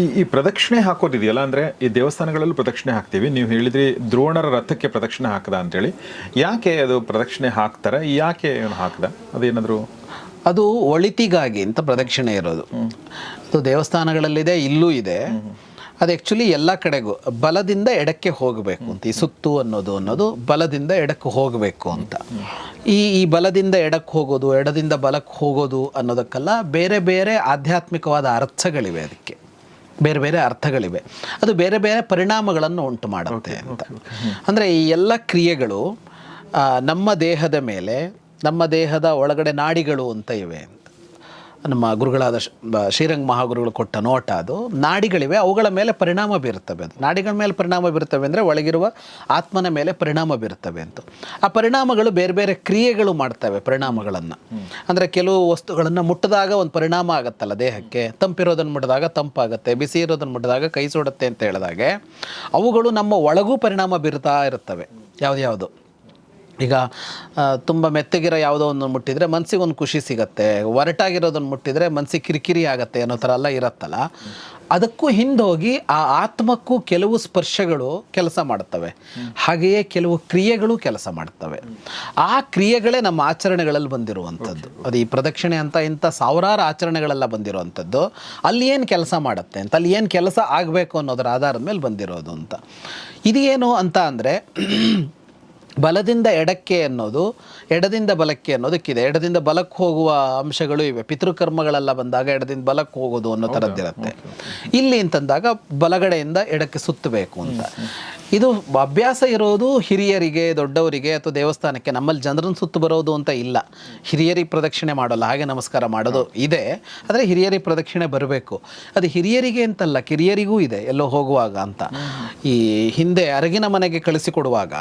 ಈ ಈ ಪ್ರದಕ್ಷಿಣೆ ಹಾಕೋದಿದೆಯಲ್ಲ ಅಂದರೆ ಈ ದೇವಸ್ಥಾನಗಳಲ್ಲೂ ಪ್ರದಕ್ಷಿಣೆ ಹಾಕ್ತೀವಿ. ನೀವು ಹೇಳಿದ್ರಿ ದ್ರೋಣರ ರಥಕ್ಕೆ ಪ್ರದಕ್ಷಿಣೆ ಹಾಕದ ಅಂತೇಳಿ. ಯಾಕೆ ಅದು ಪ್ರದಕ್ಷಿಣೆ ಹಾಕ್ತಾರೆ? ಯಾಕೆ ಹಾಕ್ದ? ಅದೇನಾದರೂ? ಅದು ಒಳಿತಿಗಾಗಿ ಅಂತ ಪ್ರದಕ್ಷಿಣೆ ಇರೋದು. ಅದು ದೇವಸ್ಥಾನಗಳಲ್ಲಿದೆ ಇಲ್ಲೂ ಇದೆ. ಅದು ಆ್ಯಕ್ಚುಲಿ ಎಲ್ಲ ಕಡೆಗೂ ಬಲದಿಂದ ಎಡಕ್ಕೆ ಹೋಗಬೇಕು ಅಂತ ಈ ಸುತ್ತು ಅನ್ನೋದು ಅನ್ನೋದು ಬಲದಿಂದ ಎಡಕ್ಕೆ ಹೋಗಬೇಕು ಅಂತ. ಈ ಈ ಬಲದಿಂದ ಎಡಕ್ಕೆ ಹೋಗೋದು ಎಡದಿಂದ ಬಲಕ್ಕೆ ಹೋಗೋದು ಅನ್ನೋದಕ್ಕೆಲ್ಲ ಬೇರೆ ಬೇರೆ ಆಧ್ಯಾತ್ಮಿಕವಾದ ಅರ್ಥಗಳಿವೆ ಅದಕ್ಕೆ. ಬೇರೆ ಬೇರೆ ಅರ್ಥಗಳಿವೆ. ಅದು ಬೇರೆ ಬೇರೆ ಪರಿಣಾಮಗಳನ್ನು ಉಂಟು ಮಾಡುತ್ತೆ ಅಂತ. ಅಂದರೆ ಈ ಎಲ್ಲ ಕ್ರಿಯೆಗಳು ನಮ್ಮ ದೇಹದ ಮೇಲೆ ನಮ್ಮ ದೇಹದ ಒಳಗಡೆ ನಾಡಿಗಳು ಅಂತ ಇವೆ ನಮ್ಮ ಗುರುಗಳಾದ ಶ್ರೀರಂಗ ಮಹಾಗುರುಗಳು ಕೊಟ್ಟ ನೋಟ ಅದು. ನಾಡಿಗಳಿವೆ, ಅವುಗಳ ಮೇಲೆ ಪರಿಣಾಮ ಬೀರುತ್ತವೆ ಅದು. ನಾಡಿಗಳ ಮೇಲೆ ಪರಿಣಾಮ ಬೀರುತ್ತವೆ ಅಂದರೆ ಒಳಗಿರುವ ಆತ್ಮನ ಮೇಲೆ ಪರಿಣಾಮ ಬೀರುತ್ತವೆ ಅಂತ. ಆ ಪರಿಣಾಮಗಳು ಬೇರೆ ಬೇರೆ ಕ್ರಿಯೆಗಳು ಮಾಡ್ತವೆ ಪರಿಣಾಮಗಳನ್ನು. ಅಂದರೆ ಕೆಲವು ವಸ್ತುಗಳನ್ನು ಮುಟ್ಟಿದಾಗ ಒಂದು ಪರಿಣಾಮ ಆಗುತ್ತಲ್ಲ ದೇಹಕ್ಕೆ. ತಂಪಿರೋದನ್ನು ಮುಟ್ಟಿದಾಗ ತಂಪಾಗುತ್ತೆ, ಬಿಸಿ ಇರೋದನ್ನು ಮುಟ್ಟಿದಾಗ ಕೈ ಸುಡುತ್ತೆ ಅಂತ ಹೇಳಿದಾಗೆ, ಅವುಗಳು ನಮ್ಮ ಒಳಗೂ ಪರಿಣಾಮ ಬೀರ್ತಾ ಇರುತ್ತವೆ. ಯಾವ್ದ್ಯಾವುದು? ಈಗ ತುಂಬ ಮೆತ್ತಗಿರೋ ಯಾವುದೋ ಒಂದು ಮುಟ್ಟಿದರೆ ಮನಸ್ಸಿಗೆ ಒಂದು ಖುಷಿ ಸಿಗತ್ತೆ. ಒರಟಾಗಿರೋದನ್ನು ಮುಟ್ಟಿದರೆ ಮನಸ್ಸಿಗೆ ಕಿರಿಕಿರಿ ಆಗುತ್ತೆ ಅನ್ನೋ ಥರ ಎಲ್ಲ ಇರುತ್ತಲ್ಲ. ಅದಕ್ಕೂ ಹಿಂದೋಗಿ ಆ ಆತ್ಮಕ್ಕೂ ಕೆಲವು ಸ್ಪರ್ಶಗಳು ಕೆಲಸ ಮಾಡ್ತವೆ. ಹಾಗೆಯೇ ಕೆಲವು ಕ್ರಿಯೆಗಳು ಕೆಲಸ ಮಾಡ್ತವೆ. ಆ ಕ್ರಿಯೆಗಳೇ ನಮ್ಮ ಆಚರಣೆಗಳಲ್ಲಿ ಬಂದಿರುವಂಥದ್ದು. ಅದು ಈ ಪ್ರದಕ್ಷಿಣೆ ಅಂತ ಇಂಥ ಸಾವಿರಾರು ಆಚರಣೆಗಳೆಲ್ಲ ಬಂದಿರುವಂಥದ್ದು. ಅಲ್ಲಿ ಏನು ಕೆಲಸ ಮಾಡುತ್ತೆ ಅಂತ ಅಲ್ಲಿ ಏನು ಕೆಲಸ ಆಗಬೇಕು ಅನ್ನೋದರ ಆಧಾರದ ಮೇಲೆ ಬಂದಿರೋದು ಅಂತ. ಇದೇನು ಅಂತ ಅಂದರೆ ಬಲದಿಂದ ಎಡಕ್ಕೆ ಅನ್ನೋದು ಎಡದಿಂದ ಬಲಕ್ಕೆ ಅನ್ನೋದಕ್ಕಿದೆ. ಎಡದಿಂದ ಬಲಕ್ಕೆ ಹೋಗುವ ಅಂಶಗಳು ಇವೆ. ಪಿತೃಕರ್ಮಗಳೆಲ್ಲ ಬಂದಾಗ ಎಡದಿಂದ ಬಲಕ್ಕೆ ಹೋಗೋದು ಅನ್ನೋ ಥರದ್ದಿರುತ್ತೆ. ಇಲ್ಲಿ ಅಂತಂದಾಗ ಬಲಗಡೆಯಿಂದ ಎಡಕ್ಕೆ ಸುತ್ತಬೇಕು ಅಂತ. ಇದು ಅಭ್ಯಾಸ ಇರೋದು ಹಿರಿಯರಿಗೆ ದೊಡ್ಡವರಿಗೆ ಅಥವಾ ದೇವಸ್ಥಾನಕ್ಕೆ. ನಮ್ಮಲ್ಲಿ ಜನರನ್ನು ಸುತ್ತು ಬರೋದು ಅಂತ ಇಲ್ಲ. ಹಿರಿಯರಿಗೆ ಪ್ರದಕ್ಷಿಣೆ ಮಾಡೋಲ್ಲ. ಹಾಗೆ ನಮಸ್ಕಾರ ಮಾಡೋದು ಇದೆ. ಆದರೆ ಹಿರಿಯರಿಗೆ ಪ್ರದಕ್ಷಿಣೆ ಬರಬೇಕು. ಅದು ಹಿರಿಯರಿಗೆ ಅಂತಲ್ಲ ಕಿರಿಯರಿಗೂ ಇದೆ ಎಲ್ಲೋ ಹೋಗುವಾಗ ಅಂತ. ಈ ಹಿಂದೆ ಅರಗಿನ ಮನೆಗೆ ಕಳಿಸಿಕೊಡುವಾಗ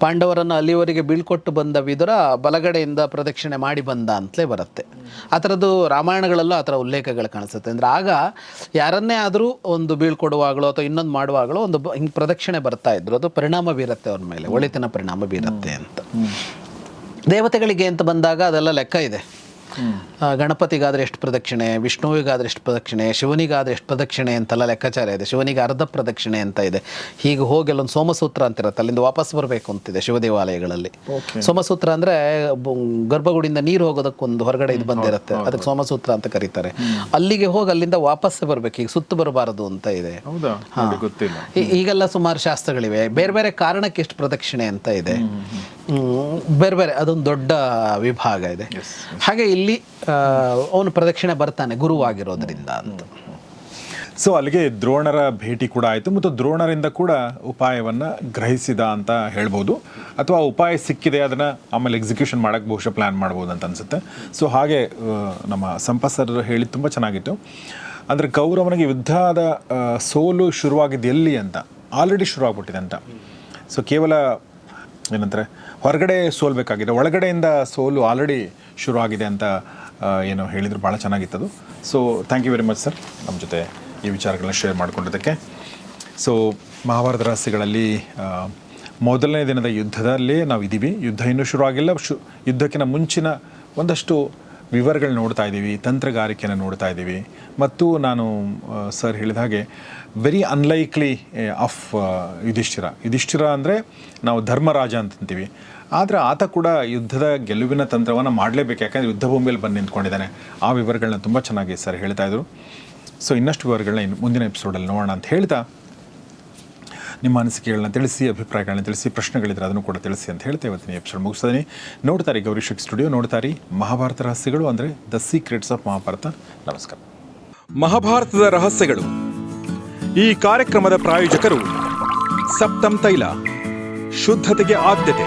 ಪಾಂಡವರನ್ನು ಅಲ್ಲಿವರೆಗೆ ಬೀಳ್ಕೊಟ್ಟು ಬಂದ ವಿದುರ ಬಲಗಡೆಯಿಂದ ಪ್ರದಕ್ಷಿಣೆ ಮಾಡಿ ಬಂದ ಅಂತಲೇ ಬರುತ್ತೆ. ಆ ಥರದ್ದು ರಾಮಾಯಣಗಳಲ್ಲೂ ಆ ಥರ ಉಲ್ಲೇಖಗಳು ಕಾಣಿಸುತ್ತೆ. ಅಂದರೆ ಆಗ ಯಾರನ್ನೇ ಆದರೂ ಒಂದು ಬೀಳ್ಕೊಡುವಾಗಲೋ ಅಥವಾ ಇನ್ನೊಂದು ಮಾಡುವಾಗಲೋ ಒಂದು ಹಿಂಗೆ ಪ್ರದಕ್ಷಿಣೆ ಬರ್ತಾ ಇದ್ರು. ಅದು ಪರಿಣಾಮ ಬೀರುತ್ತೆ ಅವ್ರ ಮೇಲೆ. ಒಳಿತನ ಪರಿಣಾಮ ಬೀರುತ್ತೆ ಅಂತ. ದೇವತೆಗಳಿಗೆ ಅಂತ ಬಂದಾಗ ಅದೆಲ್ಲ ಲೆಕ್ಕ ಇದೆ. ಗಣಪತಿಗಾದ್ರೆ ಎಷ್ಟು ಪ್ರದಕ್ಷಿಣೆ ವಿಷ್ಣುವಿಗಾದ್ರೆ ಎಷ್ಟು ಪ್ರದಕ್ಷಿಣೆ ಶಿವನಿಗಾದ್ರೆ ಎಷ್ಟು ಪ್ರದಕ್ಷಿಣೆ ಅಂತೆಲ್ಲ ಲೆಕ್ಕಾಚಾರ ಇದೆ. ಶಿವನಿಗೆ ಅರ್ಧ ಪ್ರದಕ್ಷಿಣೆ ಅಂತ ಇದೆ. ಹೀಗೆ ಹೋಗಿ ಅಲ್ಲೊಂದು ಸೋಮಸೂತ್ರ ಅಂತಿರುತ್ತೆ ಅಲ್ಲಿಂದ ವಾಪಸ್ ಬರಬೇಕು ಅಂತಿದೆ ಶಿವ ದೇವಾಲಯಗಳಲ್ಲಿ ಸೋಮಸೂತ್ರ ಅಂದ್ರೆ ಗರ್ಭಗುಡಿಯಿಂದ ನೀರು ಹೋಗೋದಕ್ಕೊಂದು ಹೊರಗಡೆ ಇದು ಬಂದಿರುತ್ತೆ. ಅದಕ್ಕೆ ಸೋಮಸೂತ್ರ ಅಂತ ಕರೀತಾರೆ. ಅಲ್ಲಿಗೆ ಹೋಗಿ ಅಲ್ಲಿಂದ ವಾಪಸ್ ಬರಬೇಕು ಈಗ ಸುತ್ತು ಬರಬಾರದು ಅಂತ ಇದೆ. ಈಗೆಲ್ಲ ಸುಮಾರು ಶಾಸ್ತ್ರಗಳಿವೆ. ಬೇರೆ ಬೇರೆ ಕಾರಣಕ್ಕೆ ಎಷ್ಟು ಪ್ರದಕ್ಷಿಣೆ ಅಂತ ಇದೆ. ಬೇರೆ ಬೇರೆ ಅದೊಂದು ದೊಡ್ಡ ವಿಭಾಗ ಇದೆ. ಹಾಗೆ ಇಲ್ಲಿ ಅವನು ಪ್ರದಕ್ಷಿಣೆ ಬರ್ತಾನೆ ಗುರುವಾಗಿರೋದ್ರಿಂದ ಅಂತ. ಸೊ ಅಲ್ಲಿಗೆ ದ್ರೋಣರ ಭೇಟಿ ಕೂಡ ಆಯಿತು ಮತ್ತು ದ್ರೋಣರಿಂದ ಕೂಡ ಉಪಾಯವನ್ನು ಗ್ರಹಿಸಿದ ಅಂತ ಹೇಳ್ಬೋದು. ಅಥವಾ ಉಪಾಯ ಸಿಕ್ಕಿದೆ, ಅದನ್ನು ಆಮೇಲೆ ಎಕ್ಸಿಕ್ಯೂಷನ್ ಮಾಡೋಕ್ಕೆ ಬಹುಶಃ ಪ್ಲ್ಯಾನ್ ಮಾಡ್ಬೋದು ಅಂತ ಅನಿಸುತ್ತೆ. ಸೊ ಹಾಗೆ ನಮ್ಮ ಸಂಪಸರ್ ಸರ್ ಹೇಳಿ ತುಂಬ ಚೆನ್ನಾಗಿತ್ತು. ಅಂದರೆ ಕೌರವನಿಗೆ ಯುದ್ಧದ ಸೋಲು ಶುರುವಾಗಿದ್ದು ಎಲ್ಲಿ ಅಂತ? ಆಲ್ರೆಡಿ ಶುರುವಾಗ್ಬಿಟ್ಟಿದೆ ಅಂತ. ಸೊ ಕೇವಲ, ಏನಂತಾರೆ, ಹೊರಗಡೆ ಸೋಲ್ಬೇಕಾಗಿದೆ. ಒಳಗಡೆಯಿಂದ ಸೋಲು ಆಲ್ರೆಡಿ ಶುರು ಆಗಿದೆ ಅಂತ ಏನು ಹೇಳಿದ್ರು ಭಾಳ ಚೆನ್ನಾಗಿತ್ತದು. So thank you very much sir ನಮ್ಮ ಜೊತೆ ಈ ವಿಚಾರಗಳನ್ನ ಶೇರ್ ಮಾಡಿಕೊಂಡಿದ್ದಕ್ಕೆ. ಸೊ ಮಹಾಭಾರತ ರಹಸ್ಯಗಳಲ್ಲಿ ಮೊದಲನೇ ದಿನದ ಯುದ್ಧದಲ್ಲೇ ನಾವು ಇದ್ದೀವಿ. ಯುದ್ಧ ಇನ್ನೂ ಶುರು ಆಗಿಲ್ಲ ಶು, ಯುದ್ಧಕ್ಕಿಂತ ಮುಂಚಿನ ಒಂದಷ್ಟು ವಿವರಗಳು ನೋಡ್ತಾ ಇದ್ದೀವಿ. ತಂತ್ರಗಾರಿಕೆಯನ್ನು ನೋಡ್ತಾ ಇದ್ದೀವಿ. ಮತ್ತು ನಾನು ಸರ್ ಹೇಳಿದ ಹಾಗೆ very unlikely of Yudhishthira. Yudhishthira ಅಂದರೆ ನಾವು ಧರ್ಮರಾಜ ಅಂತಂತೀವಿ ಆದರೆ ಆತ ಕೂಡ ಯುದ್ಧದ ಗೆಲುವಿನ ತಂತ್ರವನ್ನು ಮಾಡಲೇಬೇಕು. ಯಾಕಂದರೆ ಯುದ್ಧ ಭೂಮಿಯಲ್ಲಿ ಬಂದು ನಿಂತ್ಕೊಂಡಿದ್ದಾನೆ. ಆ ವಿವರಗಳನ್ನ ತುಂಬ ಚೆನ್ನಾಗಿ ಸರ್ ಹೇಳ್ತಾ ಇದ್ರು. ಸೊ ಇನ್ನಷ್ಟು ವಿವರಗಳನ್ನ ಇನ್ನು ಮುಂದಿನ ಎಪಿಸೋಡಲ್ಲಿ ನೋಡೋಣ ಅಂತ ಹೇಳ್ತಾ, ನಿಮ್ಮ ಅನಿಸಿಕೆಗಳನ್ನ ತಿಳಿಸಿ ಅಭಿಪ್ರಾಯಗಳನ್ನ ತಿಳಿಸಿ, ಪ್ರಶ್ನೆಗಳಿದ್ರೆ ಅದನ್ನು ಕೂಡ ತಿಳಿಸಿ ಅಂತ ಹೇಳ್ತಾ ಇವತ್ತಿನ ಎಪಿಸೋಡ್ ಮುಗಿಸ್ತೀನಿ. ನೋಡ್ತಾರೆ ಗೌರಿ ಶಿಕ್ ಸ್ಟುಡಿಯೋ ನೋಡ್ತಾರೆ ಮಹಾಭಾರತ ರಹಸ್ಯಗಳು ಅಂದರೆ ದ ಸೀಕ್ರೆಟ್ಸ್ ಆಫ್ ಮಹಾಭಾರತ. ನಮಸ್ಕಾರ. ಮಹಾಭಾರತದ ರಹಸ್ಯಗಳು. ಈ ಕಾರ್ಯಕ್ರಮದ ಪ್ರಾಯೋಜಕರು ಸಪ್ತಂ ತೈಲ, ಶುದ್ಧತೆಗೆ ಆದ್ಯತೆ.